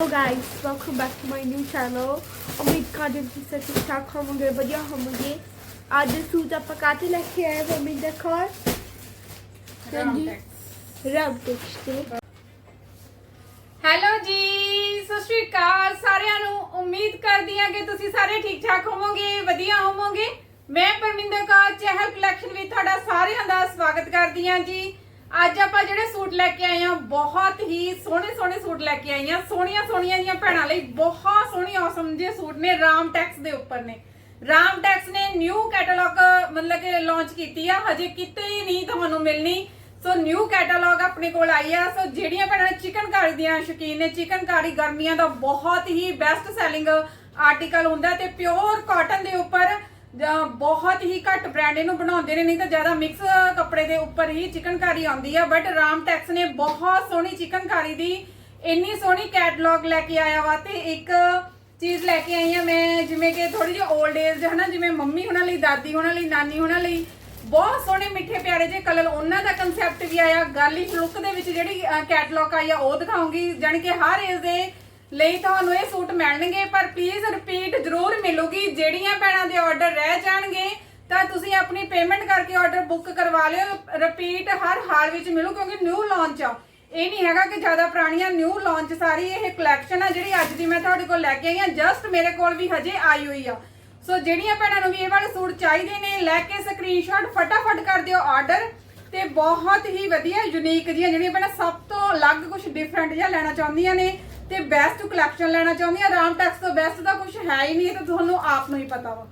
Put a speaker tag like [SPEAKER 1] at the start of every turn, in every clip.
[SPEAKER 1] Hello guys, welcome back to my new channel. ਉਮੀਦ ਕਰਦੇ ਹਾਂ ਤੁਸੀਂ ਠੀਕ ਠਾਕ ਹੋਵੋਗੇ ਵਧੀਆ ਹੋਵੋਗੇ ਅੱਜ ਸੂਟ ਆਪਾਂ ਕਾਤੇ ਲੈ ਕੇ ਆਏ ਮੰਮੀ ਦੇ ਘਰ ਹਾਂਜੀ ਰਬ ਟੈਕਸਟ
[SPEAKER 2] ਹੈਲੋ ਜੀ ਸਤਿ ਸ਼੍ਰੀ ਅਕਾਲ ਸਾਰਿਆਂ ਨੂੰ ਉਮੀਦ ਕਰਦੀ ਹਾਂ ਕਿ ਤੁਸੀਂ ਸਾਰੇ ਠੀਕ ਠਾਕ ਹੋਵੋਗੇ ਵਧੀਆ ਹੋਵੋਗੇ ਮੈਂ ਪਰਮਿੰਦਰ ਕੌਰ ਚਹਿਲ ਕਲੈਕਸ਼ਨ ਵਿੱਚ ਤੁਹਾਡਾ ਸਾਰਿਆਂ ਦਾ ਸਵਾਗਤ ਕਰਦੀ ਹਾਂ ਜੀ ਅੱਜ ਆਪਾਂ ਜਿਹੜੇ ਸੂਟ ਲੈ ਕੇ ਆਏ ਹਾਂ ਬਹੁਤ ਹੀ ਸੋਹਣੇ ਸੋਹਣੇ ਸੂਟ ਲੈ ਕੇ ਆਏ ਹਾਂ ਸੋਹਣੀਆਂ ਸੋਹਣੀਆਂ ਦੀਆਂ ਭੈਣਾਂ ਲਈ ਬਹੁਤ ਸੋਹਣੀ ਔਸਮ ਜਿਹੇ ਸੂਟ ਨੇ, ਰਾਮ ਟੈਕਸ ਦੇ ਉੱਪਰ ਨੇ। ਰਾਮ ਟੈਕਸ ਨੇ ਨਿਊ ਕੈਟਲੌਗ ਮਤਲਬ ਕਿ ਲਾਂਚ ਕੀਤੀ ਆ। ਹਜੇ ਕਿਤੇ ਹੀ ਨਹੀਂ ਤੁਹਾਨੂੰ ਮਿਲਣੀ। ਸੋ ਨਿਊ ਕੈਟਲੌਗ ਆਪਣੇ ਕੋਲ ਆਈ ਆ। ਸੋ ਜਿਹੜੀਆਂ ਭੈਣਾਂ ਚਿਕਨਕਾਰੀ ਦੀਆਂ, ਸ਼ੌਕੀਨ ਨੇ ਚਿਕਨਕਾਰੀ ਗਰਮੀਆਂ ਦਾ ਬਹੁਤ ਹੀ ਬੈਸਟ ਸੈਲਿੰਗ ਆਰਟੀਕਲ ਹੁੰਦਾ ਤੇ ਪਿਓਰ ਕਾਟਨ ਦੇ ਉੱਪਰ ਜਾਂ ਬਹੁਤ ਹੀ ਘੱਟ ਬ੍ਰਾਂਡ ਇਹਨੂੰ ਬਣਾਉਂਦੇ ਨੇ, ਨਹੀਂ ਤਾਂ ਜ਼ਿਆਦਾ ਮਿਕਸ ਕੱਪੜੇ ਦੇ ਉੱਪਰ ਹੀ ਚਿਕਨਕਾਰੀ ਆਉਂਦੀ ਆ। ਬਟ ਰਾਮ ਟੈਕਸ ਨੇ ਬਹੁਤ ਸੋਹਣੀ ਚਿਕਨਕਾਰੀ ਦੀ, ਇੰਨੀ ਸੋਹਣੀ ਕੈਟਲੌਗ ਲੈ ਕੇ ਆਇਆ ਵਾ ਤੇ ਇੱਕ ਚੀਜ਼ ਲੈ ਕੇ ਆਈ ਆ ਮੈਂ, ਜਿਵੇਂ ਕਿ ਥੋੜੀ ਜਿਹੀ 올ਡ ਏਜ ਹਨਾ, ਜਿਵੇਂ ਮੰਮੀ ਹੁਣਾਂ ਲਈ, ਦਾਦੀ ਉਹਨਾਂ ਲਈ, ਨਾਨੀ ਉਹਨਾਂ ਲਈ, ਬਹੁਤ ਸੋਹਣੇ ਮਿੱਠੇ ਪਿਆਰੇ ਜਿਹੇ ਕਲਰ ਉਹਨਾਂ ਦਾ ਕਨਸੈਪਟ ਵੀ ਆਇਆ। ਗਰਲਿਸ਼ ਲੁੱਕ ਦੇ ਵਿੱਚ ਜਿਹੜੀ ਕੈਟਲੌਗ ਆਈ ਆ, ਉਹ ਦਿਖਾਉਂਗੀ। ਜਾਣੀ ਕਿ ਹਰ ਏਜ ਦੇ ਲਈ ਤੁਹਾਨੂੰ ਇਹ ਸੂਟ ਮਿਲਣਗੇ, ਪਰ ਪਲੀਜ਼ ਰਿਪੀਟ ਜ਼ਰੂਰ ਮਿਲੂਗੀ, ਜਿਹੜੀਆਂ ਭੈਣਾਂ ਦੇ ਆਰਡਰ ਰਹਿ ਜਾਣਗੇ, ਤਾਂ ਤੁਸੀਂ ਆਪਣੀ ਪੇਮੈਂਟ ਕਰਕੇ ਆਰਡਰ ਬੁੱਕ ਕਰਵਾ ਲਿਓ ਰਿਪੀਟ ਹਰ ਹਾਲ ਵਿੱਚ ਮਿਲੂ, ਕਿਉਂਕਿ ਨਿਊ ਲਾਂਚ ਆ। ਇਹ ਨਹੀਂ ਹੈਗਾ ਕਿ ਜ਼ਿਆਦਾ ਪੁਰਾਣੀਆਂ ਨਿਊ ਲਾਂਚ ਸਾਰੀ ਇਹ ਕਲੈਕਸ਼ਨ ਆ ਜਿਹੜੀ ਅੱਜ ਦੀ ਮੈਂ ਤੁਹਾਡੇ ਕੋਲ ਲੈ ਕੇ ਆਈ ਆ ਜਸਟ ਮੇਰੇ ਕੋਲ ਵੀ ਹਜੇ ਆਈ ਹੋਈ ਆ। ਸੋ ਜਿਹੜੀਆਂ ਭੈਣਾਂ ਨੂੰ ਵੀ ਇਹ ਵਾਲੇ ਸੂਟ ਚਾਹੀਦੇ ਨੇ, ਲੈ ਕੇ ਸਕਰੀਨਸ਼ਾਟ ਫਟਾਫਟ ਕਰ ਦਿਓ ਆਰਡਰ ਤੇ ਬਹੁਤ ਹੀ ਵਧੀਆ ਯੂਨੀਕ ਜਿਹੀਆਂ ਜਿਹੜੀਆਂ ਭੈਣਾਂ ਸਭ ਤੋਂ ਅਲੱਗ ਕੁਝ ਡਿਫਰੈਂਟ ਜਿਹਾ ਲੈਣਾ ਚਾਹੁੰਦੀਆਂ ਨੇ। ਤੇ ਬੈਸਟ ਕਲੈਕਸ਼ਨ ਲੈਣਾ ਚਾਹੁੰਦੀਆਂ ਰਾਮ ਟੈਕਸ ਤੋਂ ਬੈਸਟ ਤਾਂ ਕੁਝ ਹੈ ਹੀ ਨਹੀਂ ਇਹ ਤੁਹਾਨੂੰ ਆਪ ਨੂੰ ਹੀ ਪਤਾ ਵਾ।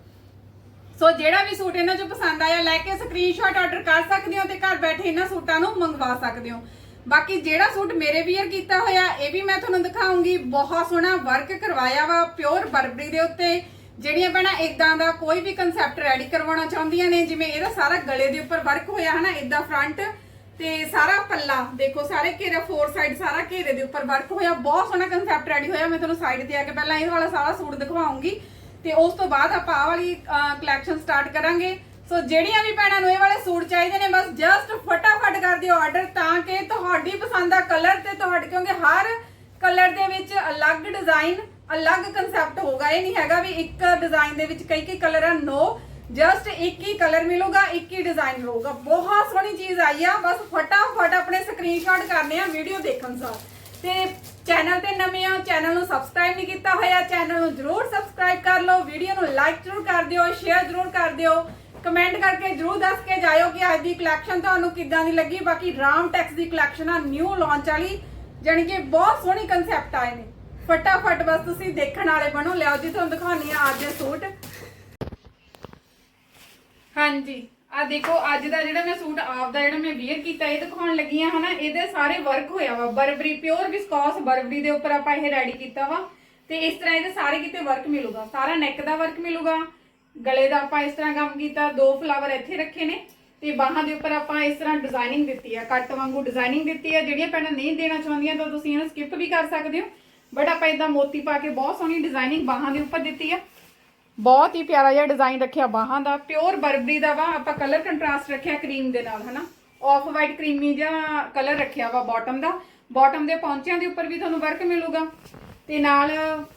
[SPEAKER 2] ਸੋ ਜਿਹੜਾ ਵੀ ਸੂਟ ਇਹਨਾਂ ਚੋਂ ਪਸੰਦ ਆਇਆ, ਲੈ ਕੇ ਸਕਰੀਨਸ਼ਾਟ ਆਰਡਰ ਕਰ ਸਕਦੇ ਹੋ ਤੇ ਘਰ ਬੈਠੇ ਇਹਨਾਂ ਸੂਟਾਂ ਨੂੰ ਮੰਗਵਾ ਸਕਦੇ ਹੋ। ਬਾਕੀ ਜਿਹੜਾ ਸੂਟ ਮੇਰੇ ਵੀਅਰ ਕੀਤਾ ਹੋਇਆ, ਇਹ ਵੀ ਮੈਂ ਤੁਹਾਨੂੰ ਦਿਖਾਉਂਗੀ। ਬਹੁਤ ਸੋਹਣਾ ਵਰਕ ਕਰਵਾਇਆ ਵਾ ਪਿਓਰ ਬਰਬਰੀ ਦੇ ਉੱਤੇ। ਜਿਹੜੀਆਂ ਭੈਣਾਂ ਇਦਾਂ ਦਾ ਕੋਈ ਵੀ ਕਨਸੈਪਟ ਰੈਡੀ ਕਰਵਾਉਣਾ ਚਾਹੁੰਦੀਆਂ ਨੇ, ਜਿਵੇਂ ਇਹਦਾ ਸਾਰਾ ਗਲੇ ਦੇ ਉੱਪਰ ਵਰਕ ਹੋਇਆ, ਹਨਾ ਇਦਾਂ ਫਰੰਟ ਤੇ ਸਾਰਾ ਪੱਲਾ, ਦੇਖੋ ਸਾਰੇ ਘੇਰੇ ਫੋਰ ਸਾਈਡ ਸਾਰਾ ਘੇਰੇ ਦੇ ਉੱਪਰ ਵਰਕ ਹੋਇਆ, ਬਹੁਤ ਸੋਹਣਾ ਕਨਸੈਪਟ ਰੈਡੀ ਹੋਇਆ, ਮੈਂ ਤੁਹਾਨੂੰ ਸਾਈਡ ਤੇ ਆ ਕੇ ਪਹਿਲਾਂ ਇਹ ਵਾਲਾ ਸਾਰਾ ਸੂਟ ਦਿਖਵਾਉਂਗੀ। ਤੇ ਉਸ ਤੋਂ ਬਾਅਦ ਆਪਾਂ ਆਹ ਵਾਲੀ ਕਲੈਕਸ਼ਨ ਸਟਾਰਟ ਕਰਾਂਗੇ। ਸੋ ਜਿਹੜੀਆਂ ਵੀ ਭੈਣਾਂ ਨੂੰ ਇਹ ਵਾਲੇ ਸੂਟ ਚਾਹੀਦੇ ਨੇ, ਬਸ ਜਸਟ ਫਟਾਫਟ ਕਰ ਦਿਓ ਆਰਡਰ ਤਾਂ ਕਿ ਤੁਹਾਡੀ ਪਸੰਦ ਦਾ ਕਲਰ ਤੇ ਤੁਹਾਡੇ, ਕਿਉਂਕਿ ਹਰ ਕਲਰ ਦੇ ਵਿੱਚ ਅਲੱਗ ਡਿਜ਼ਾਈਨ ਅਲੱਗ ਕਨਸੈਪਟ ਹੋਗਾ ਇਹ ਨਹੀਂ ਹੈਗਾ ਵੀ ਇੱਕ ਡਿਜ਼ਾਈਨ ਦੇ ਵਿੱਚ ਕਈ ਕਈ ਕਲਰ ਆ ਨੋ ਜਸਟ ਇੱਕ ਹੀ ਕਲਰ ਮਿਲੂਗਾ, ਇੱਕ ਹੀ ਡਿਜ਼ਾਈਨ ਰਹੂਗਾ ਬਹੁਤ ਸੋਹਣੀ ਚੀਜ਼ ਆਈ ਆ। ਬਸ ਫਟਾਫਟ ਆਪਣੇ ਸਕਰੀਨਸ਼ਾਟ ਕਰਨੇ ਆ ਵੀਡੀਓ ਦੇਖਣ ਸਾਰ। ਤੇ ਚੈਨਲ ਤੇ ਨਵੇਂ ਆ ਚੈਨਲ ਨੂੰ ਸਬਸਕ੍ਰਾਈਬ ਨਹੀਂ ਕੀਤਾ ਹੋਇਆ ਚੈਨਲ ਨੂੰ ਜਰੂਰ ਸਬਸਕ੍ਰਾਈਬ ਕਰ ਲਓ। ਵੀਡੀਓ ਨੂੰ ਲਾਈਕ ਜਰੂਰ ਕਰ ਦਿਓ ਸ਼ੇਅਰ ਜਰੂਰ ਕਰ ਦਿਓ। ਕਮੈਂਟ ਕਰਕੇ ਜਰੂਰ ਦੱਸ ਕੇ ਜਾਇਓ ਕਿ ਅੱਜ ਦੀ ਕਲੈਕਸ਼ਨ ਤੁਹਾਨੂੰ ਕਿੱਦਾਂ ਦੀ ਲੱਗੀ। ਬਾਕੀ ਰਾਮ ਟੈਕਸ ਦੀ ਕਲੈਕਸ਼ਨ ਆ ਨਿਊ ਲਾਂਚ ਵਾਲੀ। ਜਾਣੀ ਕਿ ਬਹੁਤ ਸੋਹਣੀ ਕਨਸੈਪਟ ਆਏ ਨੇ। ਫਟਾਫਟ ਬਸ ਤੁਸੀਂ ਦੇਖਣ ਵਾਲੇ ਬਣੋ। ਲਿਆਓ ਜੀ, ਤੁਹਾਨੂੰ ਦਿਖਾਉਣੀ ਆ ਅੱਜ ਦੇ ਸੂਟ। ਹਾਂਜੀ। ਆ ਦੇਖੋ, ਅੱਜ ਦਾ ਜਿਹੜਾ ਮੈਂ ਸੂਟ, ਆਪ ਦਾ ਜਿਹੜਾ ਮੈਂ ਵੇਅਰ ਕੀਤਾ, ਇਹ ਦਿਖਾਉਣ ਲੱਗੀ ਆ ਹਨਾ, ਇਹਦੇ ਸਾਰੇ ਵਰਕ ਹੋਇਆ ਵਾ। ਬਰਬਰੀ ਪਿਓਰ ਵਿਸਕੋਸ ਬਰਬਰੀ ਦੇ ਉੱਪਰ ਆਪਾਂ ਇਹ ਰੈਡੀ ਕੀਤਾ ਵਾ। ਤੇ ਇਸ ਤਰ੍ਹਾਂ ਇਹਦੇ ਸਾਰੇ ਕਿਤੇ ਵਰਕ ਮਿਲੂਗਾ। ਸਾਰਾ ਨੈਕ ਦਾ ਵਰਕ ਮਿਲੂਗਾ, ਗਲੇ ਦਾ ਆਪਾਂ ਇਸ ਤਰ੍ਹਾਂ ਕੰਮ ਕੀਤਾ, ਦੋ ਫਲਾਵਰ ਇੱਥੇ ਰੱਖੇ ਨੇ। ਤੇ ਬਾਹਾਂ ਦੇ ਉੱਪਰ ਆਪਾਂ ਇਸ ਤਰ੍ਹਾਂ ਡਿਜ਼ਾਈਨਿੰਗ ਦਿੱਤੀ ਆ, ਕੱਟ ਵਾਂਗੂ ਡਿਜ਼ਾਈਨਿੰਗ ਦਿੱਤੀ ਆ। ਜਿਹੜੀਆਂ ਭੈਣਾਂ ਨਹੀਂ ਦੇਣਾ ਚਾਹੁੰਦੀਆਂ, ਤਾਂ ਤੁਸੀਂ ਇਹਨੂੰ ਸਕਿਪ ਵੀ ਕਰ ਸਕਦੇ ਹੋ। ਬਟ ਆਪਾਂ ਇਦਾਂ ਮੋਤੀ ਪਾ ਕੇ ਬਹੁਤ ਸੋਹਣੀ ਡਿਜ਼ਾਈਨਿੰਗ ਬਾਹਾਂ ਦੇ ਉੱਪਰ ਦਿੱਤੀ ਆ। ਬਹੁਤ ਹੀ ਪਿਆਰਾ ਜਿਹਾ ਡਿਜ਼ਾਈਨ ਰੱਖਿਆ ਬਾਹਾਂ ਦਾ ਪਿਓਰ ਬਰਬਰੀ ਦਾ ਵਾ, ਆਪਾਂ ਕਲਰ ਕੰਟਰਾਸਟ ਰੱਖਿਆ ਕਰੀਮ ਦੇ ਨਾਲ, ਹਨਾ? ਆਫ ਵਾਈਟ ਕਰੀਮੀ ਜਿਹਾ ਕਲਰ ਰੱਖਿਆ ਵਾ ਬਾਟਮ ਦਾ। ਬਾਟਮ ਦੇ ਪੌਂਚਿਆਂ ਦੇ ਉੱਪਰ ਵੀ ਤੁਹਾਨੂੰ ਵਰਕ ਮਿਲੂਗਾ। ਤੇ ਨਾਲ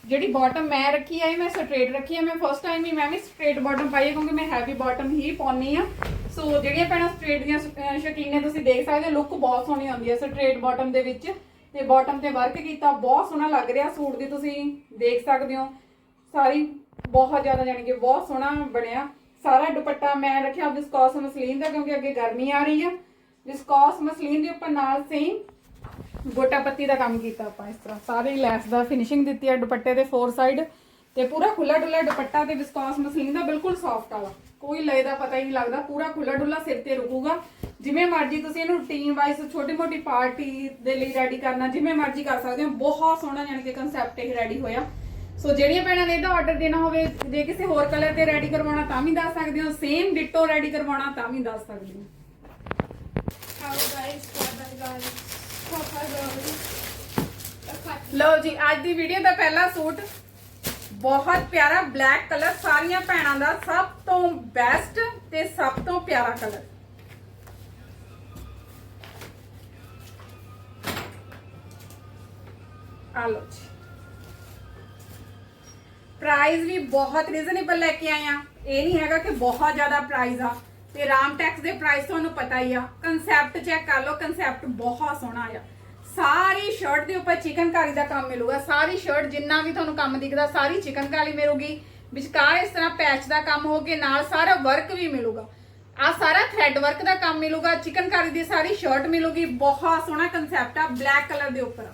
[SPEAKER 2] ਜਿਹੜੀ ਬਾਟਮ ਮੈਂ ਰੱਖੀ ਹੈ ਇਹ ਮੈਂ ਸਟ੍ਰੇਟ ਰੱਖੀ ਆ। ਮੈਂ ਫਸਟ ਟਾਈਮ ਵੀ ਮੈਂ ਵੀ ਸਟ੍ਰੇਟ ਬਾਟਮ ਪਾਈ ਹੈ ਕਿਉਂਕਿ ਮੈਂ ਹੈਵੀ ਬਾਟਮ ਹੀ ਪਾਉਣੀ ਆ। ਸੋ ਜਿਹੜੀਆਂ ਭੈਣਾਂ ਸਟ੍ਰੇਟ ਦੀਆਂ ਅਹ ਸ਼ੌਕੀਨ ਨੇ, ਤੁਸੀਂ ਦੇਖ ਸਕਦੇ ਲੁੱਕ ਬਹੁਤ ਸੋਹਣੀ ਆਉਂਦੀ ਹੈ ਸਟ੍ਰੇਟ ਬਾਟਮ ਦੇ ਵਿੱਚ। ਤੇ ਬਾਟਮ ਤੇ ਵਰਕ ਕੀਤਾ, ਬਹੁਤ ਸੋਹਣਾ ਲੱਗ ਰਿਹਾ, ਸੂਟ ਦੀ ਤੁਸੀਂ ਦੇਖ ਸਕਦੇ ਹੋ। ਸਾਰੀ ਬਹੁਤ ਜ਼ਿਆਦਾ ਜਾਣੀ ਕਿ ਬਹੁਤ ਸੋਹਣਾ ਬਣਿਆ। ਸਾਰਾ ਦੁਪੱਟਾ ਮੈਂ ਰੱਖਿਆ ਵਿਸਕੋਸ ਮਸਲੀਨ ਦਾ, ਕਿਉਂਕਿ ਅੱਗੇ ਗਰਮੀ ਆ ਰਹੀ ਆ। ਵਿਸਕੋਸ ਮਸਲੀਨ ਦੇ ਉੱਪਰ ਨਾਲ ਸੇਮ ਗੋਟਾ ਪੱਤੀ ਦਾ ਕੰਮ ਕੀਤਾ ਆਪਾਂ ਇਸ ਤਰ੍ਹਾਂ। ਸਾਰੇ ਲੈਸ ਦਾ ਫਿਨਿਸ਼ਿੰਗ ਦਿੱਤੀ ਆ ਦੁਪੱਟੇ ਦੇ ਫੋਰ ਸਾਈਡ ਤੇ ਪੂਰਾ ਖੁੱਲਾ ਡੁੱਲਾ ਦੁਪੱਟਾ ਤੇ ਵਿਸਕੋਸ ਮਸਲੀਨ ਦਾ ਬਿਲਕੁਲ ਸੌਫਟ ਵਾਲਾ। ਕੋਈ ਲਏ ਦਾ ਪਤਾ ਹੀ ਨਹੀਂ ਲੱਗਦਾ। ਪੂਰਾ ਖੁੱਲਾ ਡੁੱਲਾ ਸਿਰ ਤੇ ਰੁਕੂਗਾ। ਜਿਵੇਂ ਮਰਜ਼ੀ ਤੁਸੀਂ ਇਹਨੂੰ ਟੀਮ ਵਾਈਜ਼ ਛੋਟੀ ਮੋਟੀ ਪਾਰਟੀ ਦੇ ਲਈ ਰੈਡੀ ਕਰਨਾ, ਜਿਵੇਂ ਮਰਜ਼ੀ ਕਰ ਸਕਦੇ ਹੋ। ਬਹੁਤ ਸੋਹਣਾ ਜਾਣੀ ਕਿ ਕਨਸੈਪਟ ਇਹ ਰੈਡੀ ਹੋਇਆ। ਸੋ ਜਿਹੜੀਆਂ ਭੈਣਾਂ ਨੇ ਇਹਦਾ ਆਰਡਰ ਦੇਣਾ ਹੋਵੇ ਜੇ ਕਿਸੇ ਹੋਰ ਕਲਰ ਤੇ ਰੈਡੀ ਕਰਵਾਉਣਾ ਤਾਂ ਵੀ ਦੱਸ ਸਕਦੇ ਹੋ। ਸੇਮ ਡਿਟੋ ਰੈਡੀ ਕਰਵਾਉਣਾ ਤਾਂ ਵੀ ਦੱਸ ਸਕਦੇ ਹੋ. ਲਓ ਜੀ ਅੱਜ ਦੀ ਵੀਡੀਓ ਦਾ ਪਹਿਲਾ ਸੂਟ। ਬਹੁਤ ਪਿਆਰਾ ਬਲੈਕ ਕਲਰ ਸਾਰੀਆਂ ਭੈਣਾਂ ਦਾ ਸਭ ਤੋਂ ਬੈਸਟ ਤੇ ਸਭ ਤੋਂ ਪਿਆਰਾ ਕਲਰ ਆ ਲਓ ਜੀ। ਪ੍ਰਾਈਸ ਵੀ ਬਹੁਤ ਰੀਜ਼ਨੇਬਲ ਲੈ ਕੇ ਆਏ ਆ। ਇਹ ਨਹੀਂ ਹੈਗਾ ਕਿ ਬਹੁਤ ਜ਼ਿਆਦਾ ਪ੍ਰਾਈਸ ਆ। ਤੇ ਰਾਮਟੈਕਸ ਦੇ ਪ੍ਰਾਈਸ ਤੁਹਾਨੂੰ ਪਤਾ ਹੀ ਆ। ਕਨਸੈਪਟ ਚੈੱਕ ਕਰ ਲਓ ਕਨਸੈਪਟ ਬਹੁਤ ਸੋਹਣਾ ਆ। ਸਾਰੀ ਸ਼ਰਟ ਦੇ ਉੱਪਰ ਚਿਕਨਕਾਰੀ ਦਾ ਕੰਮ ਮਿਲੂਗਾ। ਸਾਰੀ ਸ਼ਰਟ ਜਿੰਨਾ ਵੀ ਤੁਹਾਨੂੰ ਕੰਮ ਦਿਖਦਾ, ਸਾਰੀ ਚਿਕਨਕਾਰੀ ਮਿਲੂਗੀ। ਵਿਚਕਾਰ ਇਸ ਤਰ੍ਹਾਂ ਪੈਚ ਦਾ ਕੰਮ ਹੋ ਕੇ ਨਾਲ ਸਾਰਾ ਵਰਕ ਵੀ ਮਿਲੂਗਾ। ਆ ਸਾਰਾ ਥ੍ਰੈਡ ਵਰਕ ਦਾ ਕੰਮ ਮਿਲੂਗਾ। ਚਿਕਨਕਾਰੀ ਦੀ ਸਾਰੀ ਸ਼ਰਟ ਮਿਲੂਗੀ। ਬਹੁਤ ਸੋਹਣਾ ਕਨਸੈਪਟ ਆ। ਬਲੈਕ ਕਲਰ ਦੇ ਉੱਪਰ।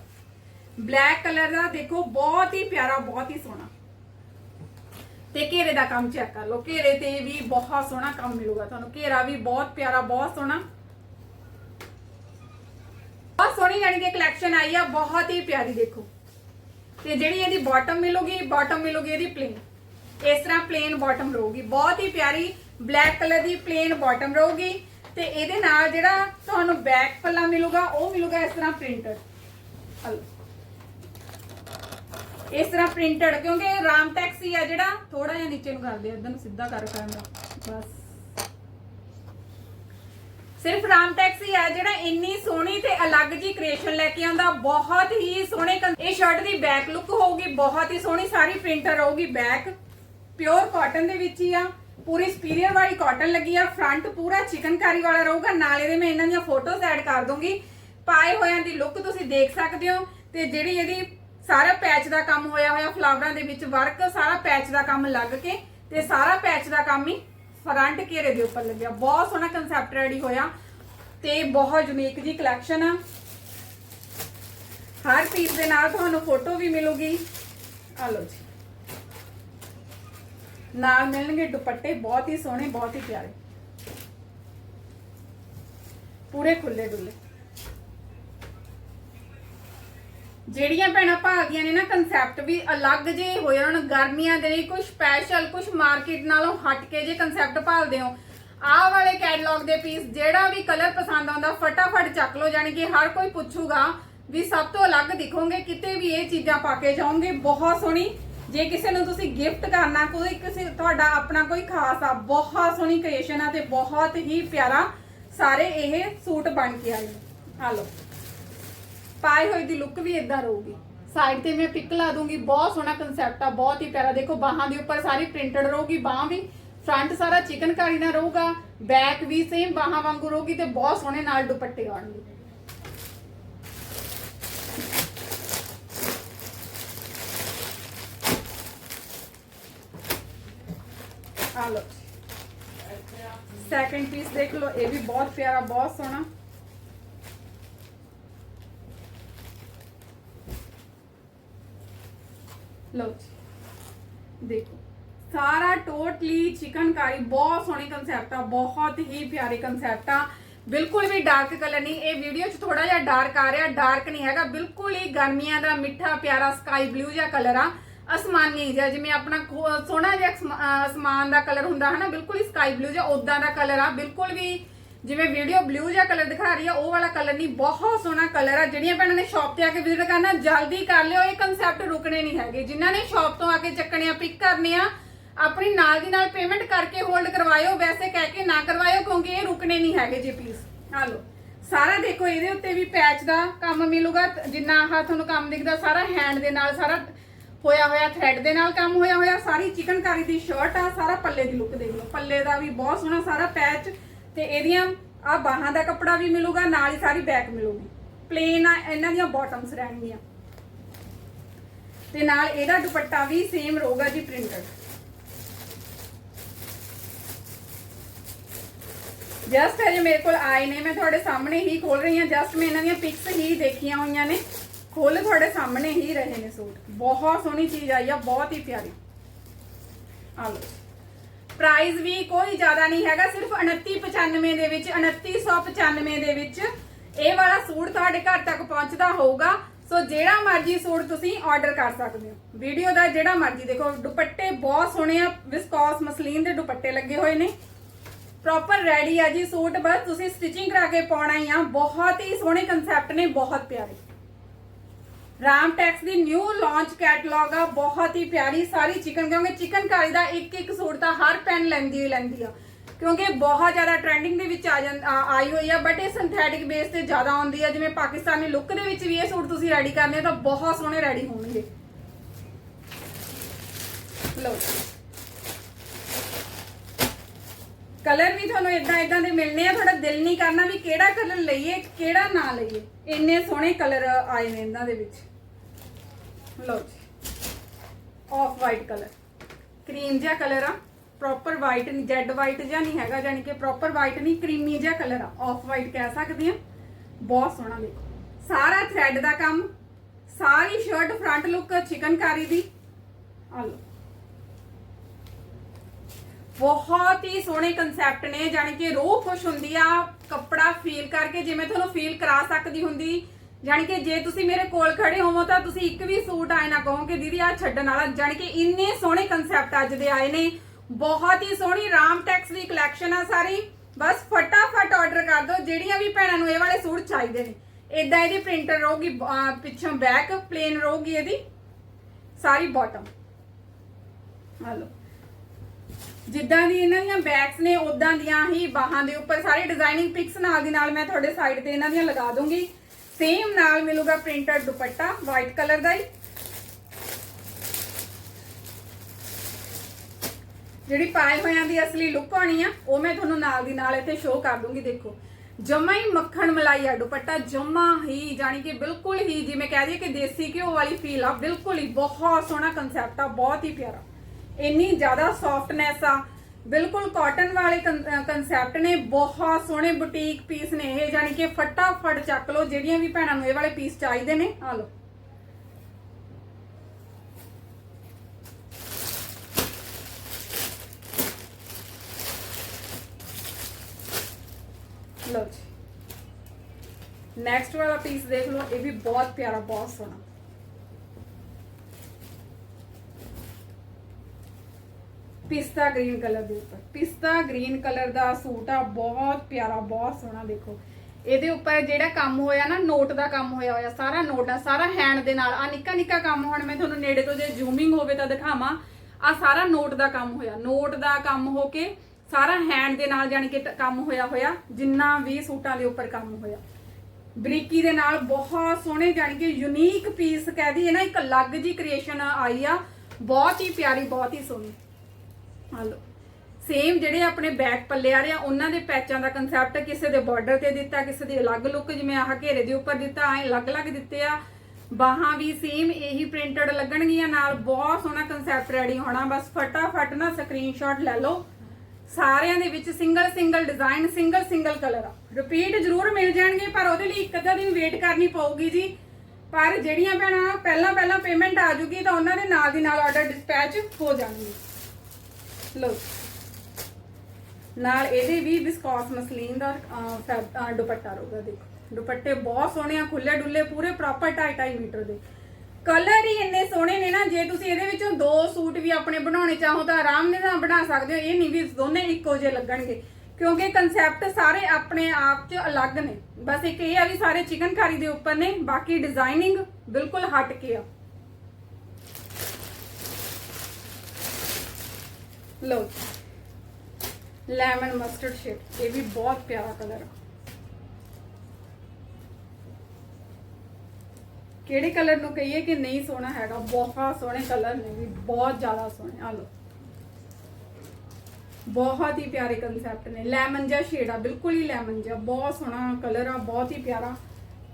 [SPEAKER 2] ਬਲੈਕ ਕਲਰ ਦਾ ਦੇਖੋ, ਬਹੁਤ ਹੀ ਪਿਆਰਾ, ਬਹੁਤ ਹੀ ਸੋਹਣਾ। ਤੇ ਘੇਰੇ ਦਾ ਕੰਮ ਚੈੱਕ ਕਰ ਲਓ। ਘੇਰੇ ਤੇ ਵੀ ਬਹੁਤ ਸੋਹਣਾ ਕੰਮ ਮਿਲੂਗਾ ਤੁਹਾਨੂੰ। ਘੇਰਾ ਵੀ ਬਹੁਤ ਪਿਆਰਾ, ਬਹੁਤ ਸੋਹਣਾ। ਬਹੁਤ ਸੋਹਣੀ ਜਾਨੀ ਕਿ ਕਲੈਕਸ਼ਨ ਆਈ ਆ, ਬਹੁਤ ਹੀ ਪਿਆਰੀ ਦੇਖੋ। ਤੇ ਜਿਹੜੀ ਇਹਦੀ ਬਾਟਮ ਮਿਲੂਗੀ ਬਾਟਮ ਮਿਲੂਗੀ ਇਹਦੀ ਪਲੇਨ ਇਸ ਤਰ੍ਹਾਂ ਪਲੇਨ ਬਾਟਮ ਰਹੂਗੀ। ਬਹੁਤ ਹੀ ਪਿਆਰੀ ਬਲੈਕ ਕਲਰ ਦੀ ਪਲੇਨ ਬਾਟਮ ਰਹੂਗੀ। ਤੇ ਇਹਦੇ ਨਾਲ ਜਿਹੜਾ ਤੁਹਾਨੂੰ ਬੈਕ ਪੱਲਾ ਮਿਲੂਗਾ, ਉਹ ਮਿਲੂਗਾ ਇਸ ਤਰ੍ਹਾਂ ਪ੍ਰਿੰਟਡ ਇਸ ਤਰ੍ਹਾਂ ਪ੍ਰਿੰਟਡ ਕਿਉਂਕਿ ਰਾਮ ਟੈਕਸੀ ਆ ਜਿਹੜਾ ਥੋੜਾ ਜਿਹਾ ਨੀਚੇ ਨੂੰ ਕਰਦੇ ਇਦਾਂ ਨੂੰ ਸਿੱਧਾ ਕਰ ਕਰਨ ਬਸ। ਸਿਰਫ ਰਾਮ ਟੈਕਸੀ ਆ ਜਿਹੜਾ ਇੰਨੀ ਸੋਹਣੀ ਤੇ ਅਲੱਗ ਜੀ ਕ੍ਰੀਏਸ਼ਨ ਲੈ ਕੇ ਆਉਂਦਾ, ਬਹੁਤ ਹੀ ਸੋਹਣੇ ਇਹ ਸ਼ਰਟ ਦੀ ਬੈਕ ਲੁੱਕ ਹੋਊਗੀ, ਬਹੁਤ ਹੀ ਸੋਹਣੀ ਸਾਰੀ ਪ੍ਰਿੰਟਰ ਰਹੂਗੀ ਬੈਕ ਪਿਓਰ ਕਾਟਨ ਦੇ ਵਿੱਚ ਹੀ ਆ, ਪੂਰੀ ਸਪੀਰੀਅਰ ਵਾਲੀ ਕਾਟਨ ਲੱਗੀ ਆ ਫਰੰਟ ਪੂਰਾ ਚਿਕਨਕਾਰੀ ਵਾਲਾ ਰਹੂਗਾ, ਨਾਲ ਇਹਦੇ ਮੈਂ ਇਹਨਾਂ ਦੀਆਂ ਫੋਟੋਜ਼ ਐਡ ਕਰ ਦੂੰਗੀ ਪਾਏ ਹੋਇਆਂ ਦੀ ਲੁੱਕ ਤੁਸੀਂ ਦੇਖ ਸਕਦੇ ਹੋ, ਤੇ ਜਿਹੜੀ ਇਹਦੀ ਸਾਰਾ ਪੈਚ ਦਾ ਕੰਮ ਹੋਇਆ ਹੋਇਆ ਫਲਾਵਰਾਂ ਦੇ ਵਿੱਚ ਵਰਕ, ਸਾਰਾ ਪੈਚ ਦਾ ਕੰਮ ਲੱਗ ਕੇ ਤੇ ਸਾਰਾ ਪੈਚ ਦਾ ਕੰਮ ਹੀ ਫਰੰਟ ਘੇਰੇ ਦੇ ਉੱਪਰ ਲੱਗਿਆ। ਬਹੁਤ ਸੋਹਣਾ ਕਨਸੈਪਟ ਰੈਡੀ ਹੋਇਆ ਤੇ ਬਹੁਤ ਯੂਨੀਕ ਜੀ ਕਲੈਕਸ਼ਨ ਆ। ਹਰ ਪੀਸ ਦੇ ਨਾਲ ਤੁਹਾਨੂੰ ਫੋਟੋ ਵੀ ਮਿਲੂਗੀ। ਆ ਲਓ ਜੀ। ਨਾਲ ਮਿਲਣਗੇ ਦੁਪੱਟੇ, ਬਹੁਤ ਹੀ ਸੋਹਣੇ, ਬਹੁਤ ਹੀ ਪਿਆਰੇ। ਪੂਰੇ ਖੁੱਲੇ ਡੁੱਲੇ ਜਿਹੜੀਆਂ ਭੈਣਾਂ ਭਾਲਦੀਆਂ ਨੇ ਨਾ ਕਨਸੈਪਟ ਵੀ ਅਲੱਗ ਜੇ ਹੋਏ ਹੁਣ ਗਰਮੀਆਂ ਦੇ ਲਈ ਕੁਝ ਸਪੈਸ਼ਲ ਕੁਝ ਮਾਰਕੀਟ ਨਾਲੋਂ ਹਟ ਕੇ ਜੇ ਕਨਸੈਪਟ ਭਾਲਦੇ ਹੋ। ਆਹ ਵਾਲੇ ਕੈਟਲੌਗ ਦੇ ਪੀਸ ਜਿਹੜਾ ਵੀ ਕਲਰ ਪਸੰਦ ਆਉਂਦਾ, ਫਟਾਫਟ ਚੱਕ ਲਓ, ਜਾਣੀ ਕਿ ਹਰ ਕੋਈ ਪੁੱਛੂਗਾ ਵੀ ਸਭ ਤੋਂ ਅਲੱਗ ਦਿਖੋਗੇ, ਕਿਤੇ ਵੀ ਇਹ ਚੀਜ਼ਾਂ ਪਾ ਕੇ ਜਾਓਗੇ, ਬਹੁਤ ਸੋਹਣੀ। ਜੇ ਕਿਸੇ ਨੂੰ ਤੁਸੀਂ ਗਿਫਟ ਕਰਨਾ, ਕੋਈ ਕਿਸੇ ਤੁਹਾਡਾ ਆਪਣਾ ਕੋਈ ਖਾਸ ਆ, ਬਹੁਤ ਸੋਹਣੀ ਕ੍ਰੀਏਸ਼ਨ ਆ ਤੇ ਬਹੁਤ ਹੀ ਪਿਆਰਾ ਸਾਰੇ ਇਹ ਸੂਟ ਬਣ ਕੇ ਆਏ। ਆ ਲਓ। ਪਾਈ ਹੋਈ ਦੀ ਲੁੱਕ ਵੀ ਇਦਾਂ ਰਹੂਗੀ। ਸਾਈਡ ਤੇ ਮੈਂ ਪਿਕ ਲਾ ਦੂੰਗੀ, ਬਹੁਤ ਸੋਹਣਾ ਕਨਸੈਪਟ ਆ, ਬਹੁਤ ਹੀ ਪਿਆਰਾ। ਦੇਖੋ, ਬਾਹਾਂ ਦੇ ਉੱਪਰ ਸਾਰੀ ਪ੍ਰਿੰਟਡ ਰਹੂਗੀ, ਬਾਹਾਂ ਵੀ। ਫਰੰਟ ਸਾਰਾ ਚਿਕਨਕਾਰੀ ਨਾਲ ਰਹੂਗਾ ਬੈਕ ਵੀ ਸੇਮ ਬਾਹਾਂ ਵਾਂਗੂ ਰਹੂਗੀ ਤੇ ਬਹੁਤ ਸੋਹਣੇ ਨਾਲ ਦੁਪੱਟੇ ਆਉਣਗੇ। ਆ ਲਓ। ਸੈਕੰਡ ਪੀਸ ਦੇਖ ਲਓ, ਇਹ ਵੀ ਬਹੁਤ ਪਿਆਰਾ, ਬਹੁਤ ਸੋਹਣਾ। ਲਓ ਜੀ। ਦੇਖੋ, ਸਾਰਾ ਟੋਟਲੀ ਚਿਕਨਕਾਰੀ, ਬਹੁਤ ਸੋਹਣੀ ਕਨਸੈਪਟ ਆ, ਬਹੁਤ ਹੀ ਪਿਆਰੇ ਕਨਸੈਪਟ ਆ। ਬਿਲਕੁਲ ਵੀ ਡਾਰਕ ਕਲਰ ਨਹੀਂ, ਇਹ ਵੀਡੀਓ 'ਚ ਥੋੜਾ ਜਿਹਾ ਡਾਰਕ ਆ ਰਿਹਾ ਡਾਰਕ ਨਹੀਂ ਹੈਗਾ, ਬਿਲਕੁਲ ਹੀ ਗਰਮੀਆਂ ਦਾ ਮਿੱਠਾ, ਪਿਆਰਾ ਸਕਾਈ ਬਲੂ ਜਿਹਾ ਕਲਰ ਆ। ਅਸਮਾਨੀ ਜਿਹਾ, ਜਿਵੇਂ ਆਪਣਾ ਖੋ- ਸੋਹਣਾ ਜਿਹਾ ਅਸਮਾ- ਅਸਮਾਨ ਦਾ ਕਲਰ ਹੁੰਦਾ ਹੈ ਨਾ ਬਿਲਕੁਲ ਹੀ ਸਕਾਈ ਬਲੂ ਜਿਹਾ ਉਦਾਂ ਦਾ ਕਲਰ ਆ, ਬਿਲਕੁਲ ਵੀ ਜਿਵੇਂ ਵੀਡੀਓ ਬਲੂ ਜਿਹਾ ਕਲਰ ਦਿਖਾ ਰਹੀ ਆ, ਉਹ ਵਾਲਾ ਕਲਰ ਨਹੀਂ, ਬਹੁਤ ਸੋਹਣਾ ਕਲਰ ਆ। ਜਿਹੜੀਆਂ ਭੈਣਾਂ ਨੇ ਸ਼ਾਪ ਤੇ ਆ ਕੇ ਵਿਜ਼ਿਟ ਕਰਨਾ, ਜਲਦੀ ਕਰ ਲਿਓ, ਇਹ ਕਨਸੈਪਟ ਰੁਕਣੇ ਨਹੀਂ ਹੈਗੇ। ਜਿਨ੍ਹਾਂ ਨੇ ਸ਼ਾਪ ਤੋਂ ਆ ਕੇ ਚੱਕਣੇ ਆ ਪਿਕ ਕਰਨੇ ਆ, ਆਪਣੀ ਨਾਲ ਦੀ ਨਾਲ ਪੇਮੈਂਟ ਕਰਕੇ ਹੋਲਡ ਕਰਵਾਇਓ, ਵੈਸੇ ਕਹਿ ਕੇ ਨਾ ਕਰਵਾਇਓ, ਕਿਉਂਕਿ ਇਹ ਰੁਕਣੇ ਨਹੀਂ ਹੈਗੇ ਜੀ ਪਲੀਜ਼ ਆ ਲਓ। ਸਾਰਾ ਦੇਖੋ, ਇਹਦੇ ਉੱਤੇ ਵੀ ਪੈਚ ਦਾ ਕੰਮ ਮਿਲੂਗਾ, ਜਿੰਨਾ ਆਹ ਤੁਹਾਨੂੰ ਕੰਮ ਦਿਖਦਾ, ਸਾਰਾ ਹੈਂਡ ਦੇ ਨਾਲ, ਸਾਰਾ ਹੋਇਆ ਹੋਇਆ ਥ੍ਰੈਡ ਦੇ ਨਾਲ ਕੰਮ ਹੋਇਆ ਹੋਇਆ, ਸਾਰੀ ਚਿਕਨਕਾਰੀ ਦੀ ਸ਼ਰਟ ਆ, ਸਾਰਾ ਪੱਲੇ ਦੀ ਲੁੱਕ ਦੇਖ ਲਓ। ਪੱਲੇ ਦਾ ਵੀ ਬਹੁਤ ਸੋਹਣਾ ਸਾਰਾ ਪੈਚ ਤੇ ਇਹਦੀਆਂ ਆ ਬਾਹਾਂ ਦਾ ਕੱਪੜਾ ਵੀ ਮਿਲੂਗਾ, ਨਾਲ ਹੀ ਸਾਰੀ ਬੈਕ ਮਿਲੂਗੀ। ਪਲੇਨ ਆ, ਇਹਨਾਂ ਦੀਆਂ ਬਾਟਮਸ ਰਹਿਣਗੀਆਂ। ਤੇ ਨਾਲ ਇਹਦਾ ਦੁਪੱਟਾ ਵੀ ਸੇਮ ਰਹੂਗਾ ਜੀ ਪ੍ਰਿੰਟਡ ਜਸਟ ਅਜੇ ਮੇਰੇ ਕੋਲ ਆਏ ਨੇ, ਮੈਂ ਤੁਹਾਡੇ ਸਾਹਮਣੇ ਹੀ ਖੋਲ ਰਹੀ ਹਾਂ। ਜਸਟ ਮੈਂ ਇਹਨਾਂ ਦੀਆਂ ਪਿਕਸ ਹੀ ਦੇਖੀਆਂ ਹੋਈਆਂ ਨੇ। ਖੋਲ ਤੁਹਾਡੇ ਸਾਹਮਣੇ ਹੀ ਰਹੇ ਨੇ ਸੂਟ। ਬਹੁਤ ਸੋਹਣੀ ਚੀਜ਼ ਆਈ ਆ, ਬਹੁਤ ਹੀ ਪਿਆਰੀ। ਆ ਲਓ। ਪ੍ਰਾਈਸ ਵੀ ਕੋਈ ਜ਼ਿਆਦਾ ਨਹੀਂ ਹੈਗਾ, ਸਿਰਫ 2995 ਦੇ ਵਿੱਚ 2995 ਦੇ ਵਿੱਚ ਇਹ ਵਾਲਾ ਸੂਟ ਤੁਹਾਡੇ ਘਰ ਤੱਕ ਪਹੁੰਚਦਾ ਹੋਊਗਾ। ਸੋ ਜਿਹੜਾ ਮਰਜ਼ੀ ਸੂਟ ਤੁਸੀਂ ਆਰਡਰ ਕਰ ਸਕਦੇ ਹੋ। ਵੀਡੀਓ ਦਾ ਜਿਹੜਾ ਮਰਜ਼ੀ ਦੇਖੋ, ਦੁਪੱਟੇ ਬਹੁਤ ਸੋਹਣੇ ਆ ਵਿਸਕੋਸ ਮਸਲੀਨ ਦੇ ਦੁਪੱਟੇ ਲੱਗੇ ਹੋਏ ਨੇ। ਪ੍ਰੋਪਰ ਰੈਡੀ ਆ ਜੀ ਸੂਟ, ਬਸ ਤੁਸੀਂ ਸਟਿਚਿੰਗ ਕਰਾ ਕੇ ਪਾਉਣਾ ਹੀ ਆ। ਬਹੁਤ ਹੀ ਸੋਹਣੇ ਕਨਸੈਪਟ ਨੇ, ਬਹੁਤ ਪਿਆਰੇ। ਰਾਮ ਟੈਕਸ ਦੀ ਨਿਊ ਲਾਂਚ ਕੈਟਲੌਗ ਆ, ਬਹੁਤ ਹੀ ਪਿਆਰੀ ਸਾਰੀ ਚਿਕਨ, ਕਿਉਂਕਿ ਚਿਕਨਕਾਰੀ ਦਾ ਇੱਕ ਇੱਕ ਸੂਟ ਤਾਂ ਹਰ ਪੈਨ ਲੈਂਦੀ ਹੀ ਲੈਂਦੀ ਆ। ਕਿਉਂਕਿ ਬਹੁਤ ਜ਼ਿਆਦਾ ਟ੍ਰੈਂਡਿੰਗ ਦੇ ਵਿੱਚ ਆ ਜਾਂ ਆਈ ਹੋਈ ਆ ਬਟ ਇਹ ਸਿੰਥੈਟਿਕ ਬੇਸ ਤੇ ਜ਼ਿਆਦਾ ਆਉਂਦੀ ਆ। ਜਿਵੇਂ ਪਾਕਿਸਤਾਨੀ ਲੁੱਕ ਦੇ ਵਿੱਚ ਵੀ ਇਹ ਸੂਟ ਤੁਸੀਂ ਰੈਡੀ ਕਰਨੇ ਤਾਂ ਬਹੁਤ ਸੋਹਣੇ ਰੈਡੀ ਹੋਣਗੇ। ਲਓ। ਕਲਰ ਵੀ ਤੁਹਾਨੂੰ ਇਦਾਂ ਇਦਾਂ ਦੇ ਮਿਲਨੇ ਆ, ਤੁਹਾਡਾ ਦਿਲ ਨਹੀਂ ਕਰਨਾ ਵੀ ਕਿਹੜਾ ਕਲਰ ਲਈਏ, ਕਿਹੜਾ ਨਾ ਲਈਏ। ਇੰਨੇ ਸੋਹਣੇ ਕਲਰ ਆਏ ਨੇ ਇਹਨਾਂ ਦੇ ਵਿੱਚ। ਲਓ ਜੀ। ਆਫ ਵਾਈਟ ਕਲਰ ਕਰੀਮ ਜਿਹਾ ਕਲਰ ਆ। ਪ੍ਰੋਪਰ ਵਾਈਟ ਨਹੀਂ ਜੈਡ ਵਾਈਟ ਜਿਹਾ ਨਹੀਂ ਹੈਗਾ ਯਾਨੀ ਕਿ ਪ੍ਰੋਪਰ ਵਾਈਟ ਨਹੀਂ ਕਰੀਮੀ ਜਿਹਾ ਕਲਰ ਆ। ਆਫ ਵਾਈਟ ਕਹਿ ਸਕਦੇ ਆ। ਬਹੁਤ ਸੋਹਣਾ ਦੇਖੋ। ਸਾਰਾ ਥ੍ਰੈਡ ਦਾ ਕੰਮ। ਸਾਰੀ ਸ਼ਰਟ ਫਰੰਟ ਲੁੱਕ ਚਿਕਨਕਾਰੀ ਦੀ। ਆ ਲਓ। ਬਹੁਤ ਹੀ ਸੋਹਣੇ ਕਨਸੈਪਟ ਨੇ, ਜਾਣੀ ਕਿ ਰੋਹ ਖੁਸ਼ ਹੁੰਦੀ ਆ, ਕੱਪੜਾ ਫੀਲ ਕਰਕੇ, ਜਿਵੇਂ ਤੁਹਾਨੂੰ ਫੀਲ ਕਰਾ ਸਕਦੀ ਹੁੰਦੀ। ਜਾਣੀ ਕਿ ਜੇ ਤੁਸੀਂ ਮੇਰੇ ਕੋਲ ਖੜੇ ਹੋਵੋ ਤਾਂ ਤੁਸੀਂ ਇੱਕ ਵੀ ਸੂਟ ਆਏ ਨਾ ਕਹੋ ਕਿ ਦੀਦੀ ਆ ਛੱਡਣ ਵਾਲਾ। ਜਾਣੀ ਕਿ ਇੰਨੇ ਸੋਹਣੇ ਕਨਸੈਪਟ ਅੱਜ ਦੇ ਆਏ ਨੇ। ਬਹੁਤ ਹੀ ਸੋਹਣੀ ਰਾਮ ਟੈਕਸ ਦੀ ਕਲੈਕਸ਼ਨ ਆ ਸਾਰੀ। ਬਸ ਫਟਾਫਟ ਆਰਡਰ ਕਰ ਦਿਓ, ਜਿਹੜੀਆਂ ਵੀ ਭੈਣਾਂ ਨੂੰ ਇਹ ਵਾਲੇ ਸੂਟ ਚਾਹੀਦੇ ਨੇ। ਇਦਾਂ ਇਹਦੀ ਪ੍ਰਿੰਟਰ ਰਹੂਗੀ ਪਿੱਛੋਂ ਬੈਕ ਪਲੇਨ ਰਹੂਗੀ ਇਹਦੀ। ਸਾਰੀ ਬਾਟਮ ਹਲੋ ਜਿੱਦਾਂ ਦੀ ਇਹਨਾਂ ਦੀਆਂ ਬੈਕਸ ਨੇ ਉਦਾਂ ਦੀਆਂ ਹੀ ਬਾਹਾਂ ਦੇ ਉੱਪਰ ਸਾਰੀ ਡਿਜ਼ਾਈਨਿੰਗ ਪਿਕਸ ਨਾਲ ਦੀ ਨਾਲ ਮੈਂ ਤੁਹਾਡੇ ਸਾਈਡ ਤੇ ਇਹਨਾਂ ਦੀਆਂ ਲਗਾ ਦੂੰਗੀ। ਸੇਮ ਨਾਲ ਮਿਲੂਗਾ ਪ੍ਰਿੰਟਡ ਦੁਪੱਟਾ ਵਾਈਟ ਕਲਰ ਦਾ ਹੀ। ਜਿਹੜੀ ਪਾਏ ਹੋਇਆਂ ਦੀ ਅਸਲੀ ਲੁੱਕ ਹੋਣੀ ਆ, ਉਹ ਮੈਂ ਤੁਹਾਨੂੰ ਨਾਲ ਦੀ ਨਾਲ ਇੱਥੇ ਸ਼ੋਅ ਕਰ ਦੂੰਗੀ, ਦੇਖੋ। ਜਮਾ ਹੀ ਮੱਖਣ ਮਲਾਈ ਆ ਦੁਪੱਟਾ, ਜਮਾ ਹੀ, ਜਾਣੀ ਕਿ ਬਿਲਕੁਲ ਹੀ ਜਿਵੇਂ ਕਹਿ ਦਈਏ ਕਿ ਦੇਸੀ ਘਿਓ ਵਾਲੀ ਫੀਲ ਆ, ਬਿਲਕੁਲ ਹੀ ਬਹੁਤ ਸੋਹਣਾ ਕਨਸੈਪਟ ਆ, ਬਹੁਤ ਹੀ ਪਿਆਰਾ। ਇੰਨੀ ਜ਼ਿਆਦਾ ਸੌਫਟਨੈਸ ਆ। ਬਿਲਕੁਲ ਕਾਟਨ ਵਾਲੇ ਕਨਸੈਪਟ ਨੇ, ਬਹੁਤ ਸੋਹਣੇ ਬੁਟੀਕ ਪੀਸ ਨੇ ਇਹ ਜਾਨੀ ਕਿ ਫਟਾਫਟ ਚੱਕ ਲਓ, ਜਿਹੜੀਆਂ ਵੀ ਭੈਣਾਂ ਨੂੰ ਇਹ ਵਾਲੇ ਪੀਸ ਚਾਹੀਦੇ ਨੇ, ਆ ਲਓ। ਲਓ ਜੀ। ਨੈਕਸਟ ਵਾਲਾ ਪੀਸ ਦੇਖ ਲਓ, ਇਹ ਵੀ ਬਹੁਤ ਪਿਆਰਾ, ਬਹੁਤ ਸੋਹਣਾ। ਪਿਸਤਾ ਗ੍ਰੀਨ ਕਲਰ ਦੇ ਉੱਪਰ। ਪਿਸਤਾ ਗ੍ਰੀਨ ਕਲਰ ਦਾ ਸੂਟ ਆ, ਬਹੁਤ ਪਿਆਰਾ, ਬਹੁਤ ਸੋਹਣਾ ਦੇਖੋ। ਇਹਦੇ ਉੱਪਰ ਜਿਹੜਾ ਕੰਮ ਹੋਇਆ ਨਾ ਨੋਟ ਦਾ ਕੰਮ ਹੋਇਆ ਹੋਇਆ, ਸਾਰਾ ਨੋਟ ਆ, ਸਾਰਾ ਹੈਂਡ ਦੇ ਨਾਲ। ਆ ਨਿੱਕਾ ਨਿੱਕਾ ਕੰਮ, ਹੁਣ ਮੈਂ ਤੁਹਾਨੂੰ ਨੇੜੇ ਤੋਂ ਜੇ ਜ਼ੂਮਿੰਗ ਹੋਵੇ ਤਾਂ ਦਿਖਾਵਾਂ। ਆ ਸਾਰਾ ਨੋਟ ਦਾ ਕੰਮ ਹੋਇਆ। ਨੋਟ ਦਾ ਕੰਮ ਹੋ ਕੇ ਸਾਰਾ ਹੈਂਡ ਦੇ ਨਾਲ ਜਾਨੀ ਕਿ ਕੰਮ ਹੋਇਆ ਹੋਇਆ, ਜਿੰਨਾ ਵੀ ਸੂਟਾਂ ਦੇ ਉੱਪਰ ਕੰਮ ਹੋਇਆ। ਬਰੀਕੀ ਦੇ ਨਾਲ ਬਹੁਤ ਸੋਹਣੇ ਜਾਣੀ ਕਿ ਯੂਨੀਕ ਪੀਸ ਕਹਿ ਦਈਏ ਨਾ, ਇੱਕ ਅਲੱਗ ਜੀ ਕ੍ਰੀਏਸ਼ਨ ਆਈ ਆ। ਬਹੁਤ ਹੀ ਪਿਆਰੀ, ਬਹੁਤ ਹੀ ਸੋਹਣੀ। ਹਲੋ ਸੇਮ ਜਿਹੜੇ ਆਪਣੇ ਬੈਕ ਪੱਲੇ ਆ ਰਹੇ ਆ, ਉਹਨਾਂ ਦੇ ਪੈਚਾਂ ਦਾ ਕਨਸੈਪਟ ਕਿਸੇ ਦੇ ਬਾਰਡਰ ਤੇ ਦਿੱਤਾ, ਕਿਸੇ ਦੀ ਅਲੱਗ ਲੁੱਕ ਜਿਵੇਂ ਆਹ ਘੇਰੇ ਦੇ ਉੱਪਰ ਦਿੱਤਾ ਐ ਅਲੱਗ-ਅਲੱਗ ਦਿੱਤੇ ਆ। ਬਾਹਾਂ ਵੀ ਸੇਮ ਇਹੀ ਪ੍ਰਿੰਟਡ ਲੱਗਣਗੀਆਂ ਨਾਲ, ਬਹੁਤ ਸੋਹਣਾ ਕਨਸੈਪਟ ਰੈਡੀ ਹੋਣਾ। ਬਸ ਫਟਾਫਟ ਨਾ ਸਕਰੀਨਸ਼ਾਟ ਲੈ ਲਓ। ਸਾਰਿਆਂ ਦੇ ਵਿੱਚ single single design single single colour ਆ। ਰਿਪੀਟ ਜ਼ਰੂਰ ਮਿਲ ਜਾਣਗੇ, ਪਰ ਉਹਦੇ ਲਈ ਇੱਕ ਅੱਧਾ ਦਿਨ ਵੇਟ ਕਰਨੀ ਪਊਗੀ ਜੀ। ਪਰ ਜਿਹੜੀਆਂ ਭੈਣਾਂ ਪਹਿਲਾਂ ਪਹਿਲਾਂ ਪੇਮੈਂਟ ਆ ਜੂਗੀ ਤਾਂ ਉਹਨਾਂ ਦੇ ਨਾਲ ਦੀ ਨਾਲ ਆਰਡਰ ਡਿਸਪੈਚ ਹੋ ਜਾਣਗੇ। ਲਓ। ਨਾਲ ਇਹਦੇ ਵੀ ਵਿਸਕੋਸ ਮਸਲੀਨ ਦਾ ਦੁਪੱਟਾ ਰਹੂਗਾ, ਦੇਖੋ। ਦੁਪੱਟੇ ਬਹੁਤ ਸੋਹਣੇ ਆ ਖੁੱਲੇ ਡੁੱਲੇ, ਪੂਰੇ ਪ੍ਰੋਪਰ 2.5 ਮੀਟਰ ਦੇ। ਕਲਰ ਹੀ ਇੰਨੇ ਸੋਹਣੇ ਨੇ ਨਾ, ਜੇ ਤੁਸੀਂ ਇਹਦੇ ਵਿੱਚੋਂ ਦੋ ਸੂਟ ਵੀ ਆਪਣੇ ਬਣਾਉਣੇ ਚਾਹੋ ਤਾਂ ਆਰਾਮ ਨਾਲ ਬਣਾ ਸਕਦੇ ਹੋ। ਇਹ ਨਹੀਂ ਵੀ ਦੋਨੇ ਇੱਕੋ ਜਿਹੇ ਲੱਗਣਗੇ। ਕਿਉਂਕਿ ਕਨਸੈਪਟ ਸਾਰੇ ਆਪਣੇ ਆਪ 'ਚ ਅਲੱਗ ਨੇ। ਬਸ ਇੱਕ ਇਹ ਆ ਵੀ ਸਾਰੇ ਚਿਕਨਕਾਰੀ ਦੇ ਉੱਪਰ ਨੇ, ਬਾਕੀ ਡਿਜ਼ਾਈਨਿੰਗ ਬਿਲਕੁਲ ਹਟ ਕੇ ਆ। ਲਓ ਲੈਮਨ ਮਸਟਰਡ ਸ਼ੇਡ ਇਹ ਵੀ ਬਹੁਤ ਪਿਆਰਾ ਕਲਰ ਆ। ਕਿਹੜੇ ਕਲਰ ਨੂੰ ਕਹੀਏ ਕਿ ਨਹੀਂ ਸੋਹਣਾ ਹੈਗਾ? ਬਹੁਤ ਸੋਹਣੇ ਕਲਰ ਨੇ ਵੀ, ਬਹੁਤ ਜ਼ਿਆਦਾ ਸੋਹਣੇ ਆ, ਲਓ। ਬਹੁਤ ਹੀ ਪਿਆਰੇ ਕਨਸੈਪਟ ਨੇ। ਲੈਮਨ ਜਿਹਾ ਸ਼ੇਡ ਆ, ਬਿਲਕੁਲ ਹੀ ਲੈਮਨ ਜਿਹਾ। ਬਹੁਤ ਸੋਹਣਾ ਕਲਰ ਆ, ਬਹੁਤ ਹੀ ਪਿਆਰਾ।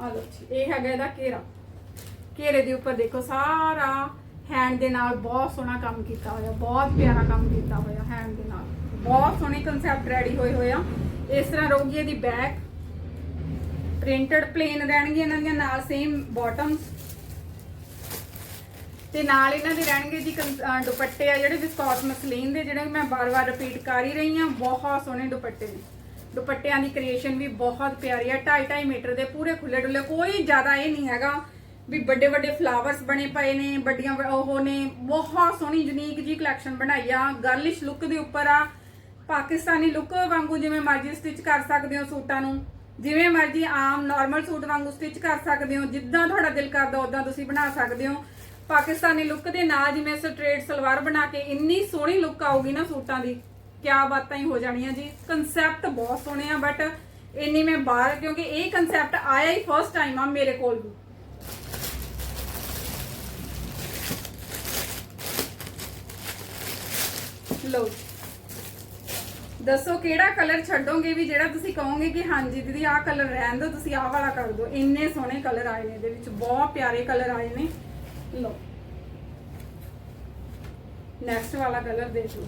[SPEAKER 2] ਆ ਲਓ ਇਹ ਹੈਗਾ ਇਹਦਾ ਘੇਰਾ। ਘੇਰੇ ਦੇ ਉੱਪਰ ਦੇਖੋ ਸਾਰਾ ਹੈਂਡ ਦੇ ਨਾਲ ਬਹੁਤ ਸੋਹਣਾ ਕੰਮ ਕੀਤਾ ਹੋਇਆ, ਬਹੁਤ ਪਿਆਰਾ ਕੰਮ ਕੀਤਾ ਹੋਇਆ ਹੈਂਡ ਦੇ ਨਾਲ। ਬਹੁਤ ਸੋਹਣੇ ਕਨਸੈਪਟ ਰੈਡੀ ਹੋਏ ਹੋਏ ਆ। ਇਸ ਤਰ੍ਹਾਂ ਰਹੂਗੀ ਇਹਦੀ ਬੈਕ ਪ੍ਰਿੰਟਡ ਪਲੇਨ ਰਹਿਣਗੇ ਇਹਨਾਂ ਦੀਆਂ, ਨਾਲ ਸੇਮ ਬਾਟਮਸ ਤੇ ਨਾਲ ਇਹਨਾਂ ਦੇ ਰਹਿਣਗੇ ਜੀ ਦੁਪੱਟੇ ਆ ਜਿਹੜੇ ਵਿਸਕੋਸ ਮਸਲੀਨ ਦੇ, ਜਿਹੜੇ ਮੈਂ ਬਾਰ-ਬਾਰ ਰਿਪੀਟ ਕਰ ਹੀ ਰਹੀ ਹਾਂ, ਬਹੁਤ ਸੋਹਣੇ ਦੁਪੱਟੇ ਨੇ। ਦੁਪੱਟਿਆਂ ਦੀ ਕ੍ਰੀਏਸ਼ਨ ਵੀ ਬਹੁਤ ਪਿਆਰੀ ਆ 2.5 ਮੀਟਰ ਦੇ ਪੂਰੇ ਖੁੱਲੇ ਡੁੱਲੇ ਕੋਈ ਜ਼ਿਆਦਾ ਇਹ ਨਹੀਂ ਹੈਗਾ ਵੀ ਵੱਡੇ ਵੱਡੇ ਫਲਾਵਰਸ ਬਣੇ ਪਏ ਨੇ, ਵੱਡੀਆਂ ਉਹ ਨੇ, ਬਹੁਤ ਸੋਹਣੀ ਯੂਨੀਕ ਜੀ ਕਲੈਕਸ਼ਨ ਬਣਾਈ ਆ। ਗਰਲਿਸ਼ ਲੁੱਕ ਦੇ ਉੱਪਰ ਆ। ਪਾਕਿਸਤਾਨੀ ਲੁੱਕ ਵਾਂਗੂ ਜਿਵੇਂ ਮਰਜ਼ੀ ਸਟਿਚ ਕਰ ਸਕਦੇ ਹੋ ਸੂਟਾਂ ਨੂੰ। ਜਿਵੇਂ ਮਰਜ਼ੀ ਆਮ ਨਾਰਮਲ ਸੂਟ ਵਾਂਗੂ ਸਟਿਚ ਕਰ ਸਕਦੇ ਹੋ। ਜਿੱਦਾਂ ਤੁਹਾਡਾ ਦਿਲ ਕਰਦਾ ਉਦਾਂ ਤੁਸੀਂ ਬਣਾ ਸਕਦੇ ਹੋ। ਪਾਕਿਸਤਾਨੀ ਲੁੱਕ ਦੇ ਨਾਲ ਜਿਵੇਂ ਸਟ੍ਰੇਟ ਸਲਵਾਰ ਬਣਾ ਕੇ ਇੰਨੀ ਸੋਹਣੀ ਲੁੱਕ ਆਊਗੀ ਨਾ ਸੂਟਾਂ ਦੀ। ਕਿਆ ਬਾਤਾਂ ਹੀ ਹੋ ਜਾਣੀਆਂ ਜੀ। ਕਨਸੈਪਟ ਬਹੁਤ ਸੋਹਣੇ ਆ ਬਟ ਇੰਨੀ ਮੈਂ ਬਾਹਰ ਕਿਉਂਕਿ ਇਹ ਕਨਸੈਪਟ ਆਇਆ ਹੀ ਫਸਟ ਟਾਈਮ ਆ ਮੇਰੇ ਕੋਲ ਵੀ। ਲਓ ਦੱਸੋ ਕਿਹੜਾ ਕਲਰ ਛੱਡੋਗੇ ਵੀ ਜਿਹੜਾ ਤੁਸੀਂ ਕਹੋਗੇ ਕਿ ਹਾਂਜੀ ਦੀਦੀ, ਆਹ ਕਲਰ ਰਹਿਣ ਦਿਓ, ਤੁਸੀਂ ਆਹ ਵਾਲਾ ਕਰ ਦਿਓ। ਇੰਨੇ ਸੋਹਣੇ ਕਲਰ ਆਏ ਨੇ ਇਹਦੇ ਵਿੱਚ, ਬਹੁਤ ਪਿਆਰੇ ਕਲਰ ਆਏ ਨੇ। ਲਓ। ਨੈਕਸਟ ਵਾਲਾ ਕਲਰ ਦੇਖ ਲਓ।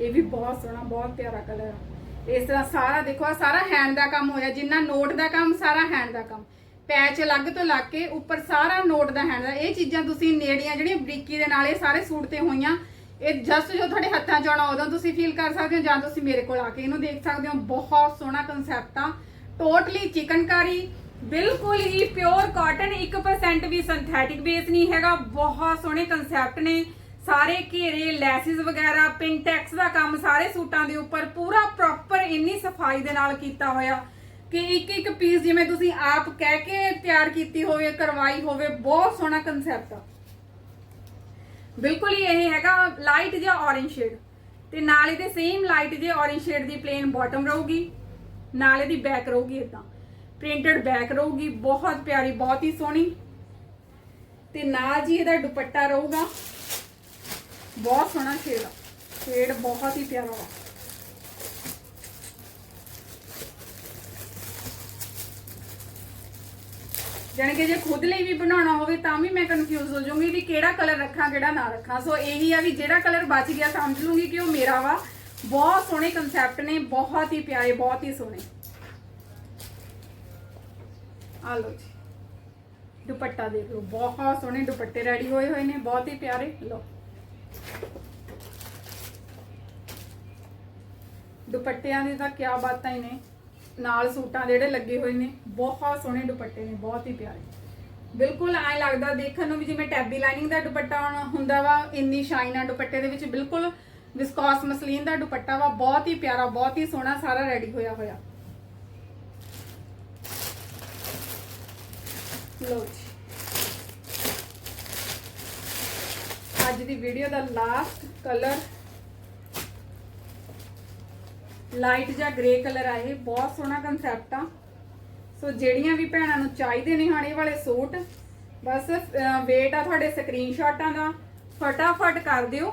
[SPEAKER 2] ਇਹ ਵੀ ਬਹੁਤ ਸੋਹਣਾ, ਬਹੁਤ ਪਿਆਰਾ ਕਲਰ ਆ। ਇਸ ਤਰ੍ਹਾਂ ਸਾਰਾ ਦੇਖੋ ਆ ਸਾਰਾ ਹੈਂਡ ਦਾ ਕੰਮ ਹੋਇਆ, ਜਿੰਨਾ ਨੋਟ ਦਾ ਕੰਮ, ਸਾਰਾ ਹੈਂਡ ਦਾ ਕੰਮ। ਪੈਚ ਅਲੱਗ ਤੋਂ ਲੱਗ ਕੇ ਉੱਪਰ ਸਾਰਾ ਨੋਟ ਦਾ ਹੈਂਡ ਦਾ। ਇਹ ਚੀਜ਼ਾਂ ਤੁਸੀਂ ਨੇੜੀਆਂ ਜਿਹੜੀਆਂ ਬਰੀਕੀ ਦੇ ਨਾਲ ਇਹ ਸਾਰੇ ਸੂਟ ਤੇ ਹੋਈਆਂ ਇਹ ਜਸਟ ਜੋ ਤੁਹਾਡੇ ਹੱਥਾਂ 'ਚ ਆਉਣਾ, ਉਦੋਂ ਤੁਸੀਂ ਫੀਲ ਕਰ ਸਕਦੇ ਹੋ, ਜਾਂ ਤੁਸੀਂ ਮੇਰੇ ਕੋਲ ਆ ਕੇ ਇਹਨੂੰ ਦੇਖ ਸਕਦੇ ਹੋ। ਬਹੁਤ ਸੋਹਣਾ ਕਨਸੈਪਟ ਆ। ਟੋਟਲੀ ਚਿਕਨਕਾਰੀ, ਬਿਲਕੁਲ ਹੀ ਪਿਓਰ ਕਾਟਨ 1% ਵੀ ਸਿੰਥੈਟਿਕ ਬੇਸ ਨਹੀਂ ਹੈਗਾ। ਬਹੁਤ ਸੋਹਣੇ ਕਨਸੈਪਟ ਨੇ। ਸਾਰੇ ਘੇਰੇ, ਲੈਸਿਸ ਵਗੈਰਾ ਪਿੰਟੈਕਸ ਦਾ ਕੰਮ ਸਾਰੇ ਸੂਟਾਂ ਦੇ ਉੱਪਰ, ਪੂਰਾ ਪ੍ਰੋਪਰ ਇੰਨੀ ਸਫ਼ਾਈ ਦੇ ਨਾਲ ਕੀਤਾ ਹੋਇਆ। ਕਿ ਇੱਕ ਇੱਕ ਪੀਸ ਜਿਵੇਂ ਤੁਸੀਂ ਆਪ ਕਹਿ ਕੇ ਤਿਆਰ ਕੀਤੀ ਹੋਵੇ, ਕਰਵਾਈ ਹੋਵੇ, ਬਹੁਤ ਸੋਹਣਾ ਕਨਸੈਪਟ ਆ। ਬਿਲਕੁਲ ਹੀ ਇਹ ਹੈਗਾ ਲਾਈਟ ਜਿਹਾ orange ਸ਼ੇਡ ਤੇ ਨਾਲ ਇਹਦੇ ਸੇਮ ਲਾਈਟ ਜੇ orange ਸ਼ੇਡ ਦੀ ਪਲੇਨ ਬਾਟਮ ਰਹੂਗੀ, ਨਾਲ ਇਹਦੀ ਬੈਕ ਰਹੂਗੀ ਇਦਾਂ ਪ੍ਰਿੰਟਡ ਬੈਕ ਰਹੂਗੀ, ਬਹੁਤ ਪਿਆਰੀ, ਬਹੁਤ ਹੀ ਸੋਹਣੀ। ਤੇ ਨਾਲ ਜੀ ਇਹਦਾ ਦੁਪੱਟਾ ਰਹੂਗਾ। ਬਹੁਤ ਸੋਹਣਾ ਸ਼ੇਡ ਆ। ਸ਼ੇਡ ਬਹੁਤ ਹੀ ਪਿਆਰਾ ਵਾ। ਜਾਣੀ ਕਿ ਜੇ ਖੁਦ ਲਈ ਵੀ ਬਣਾਉਣਾ ਹੋਵੇ ਤਾਂ ਵੀ ਮੈਂ ਕਨਫਿਊਜ਼ ਹੋ ਜਾਊਂਗੀ ਵੀ ਕਿਹੜਾ ਕਲਰ ਰੱਖਾਂ, ਕਿਹੜਾ ਨਾ ਰੱਖਾਂ। ਸੋ ਇਹੀ ਆ ਵੀ ਜਿਹੜਾ ਕਲਰ ਬਚ ਗਿਆ, ਸਮਝ ਲੂੰਗੀ ਕਿ ਉਹ ਮੇਰਾ ਵਾ। ਬਹੁਤ ਸੋਹਣੇ ਕਨਸੈਪਟ ਨੇ, ਬਹੁਤ ਹੀ ਪਿਆਰੇ, ਬਹੁਤ ਹੀ ਸੋਹਣੇ। ਆ ਲਓ ਜੀ। ਦੁਪੱਟਾ ਦੇਖ ਲਓ, ਬਹੁਤ ਸੋਹਣੇ ਦੁਪੱਟੇ ਰੈਡੀ ਹੋਏ ਹੋਏ ਨੇ, ਬਹੁਤ ਹੀ ਪਿਆਰੇ। ਲਓ। ਦੁਪੱਟਿਆਂ ਦੀ ਤਾਂ ਕੀ ਬਾਤਾਂ ਹੀ ਨੇ। ਨਾਲ ਸੂਟਾਂ ਜਿਹੜੇ ਲੱਗੇ ਹੋਏ ਨੇ। ਬਹੁਤ ਸੋਹਣੇ ਦੁਪੱਟੇ ਨੇ, ਬਹੁਤ ਹੀ ਪਿਆਰੇ। ਬਿਲਕੁਲ ਐ ਲੱਗਦਾ ਦੇਖਣ ਨੂੰ ਵੀ ਜਿਵੇਂ ਟੈਬੀ ਲਾਈਨਿੰਗ ਦਾ ਦੁਪੱਟਾ ਹੁੰਦਾ ਵਾ, ਇੰਨੀ ਸ਼ਾਈਨ ਆ ਦੁਪੱਟੇ ਦੇ ਵਿੱਚ ਬਿਲਕੁਲ ਵਿਸਕੋਸ ਮਸਲੀਨ ਦਾ ਦੁਪੱਟਾ ਵਾ, ਬਹੁਤ ਹੀ ਪਿਆਰਾ, ਬਹੁਤ ਹੀ ਸੋਹਣਾ, ਸਾਰਾ ਰੈਡੀ ਹੋਇਆ ਹੋਇਆ। ਲੋ ਜੀ। ਅੱਜ ਦੀ ਵੀਡੀਓ ਦਾ ਲਾਸਟ ਕਲਰ ਲਾਈਟ ਜਾਂ ਗ੍ਰੇ ਕਲਰ ਆਏ ਬਹੁਤ ਸੋਹਣਾ ਕਨਸੈਪਟ ਆ। ਸੋ ਜਿਹੜੀਆਂ ਵੀ ਭੈਣਾਂ ਨੂੰ ਚਾਹੀਦੇ ਨੇ ਹਾਣੇ ਵਾਲੇ ਸੂਟ, ਬਸ ਵੇਟ ਆ ਤੁਹਾਡੇ ਸਕਰੀਨਸ਼ਾਟਾਂ ਦਾ। ਫਟਾਫਟ ਕਰ ਦਿਓ।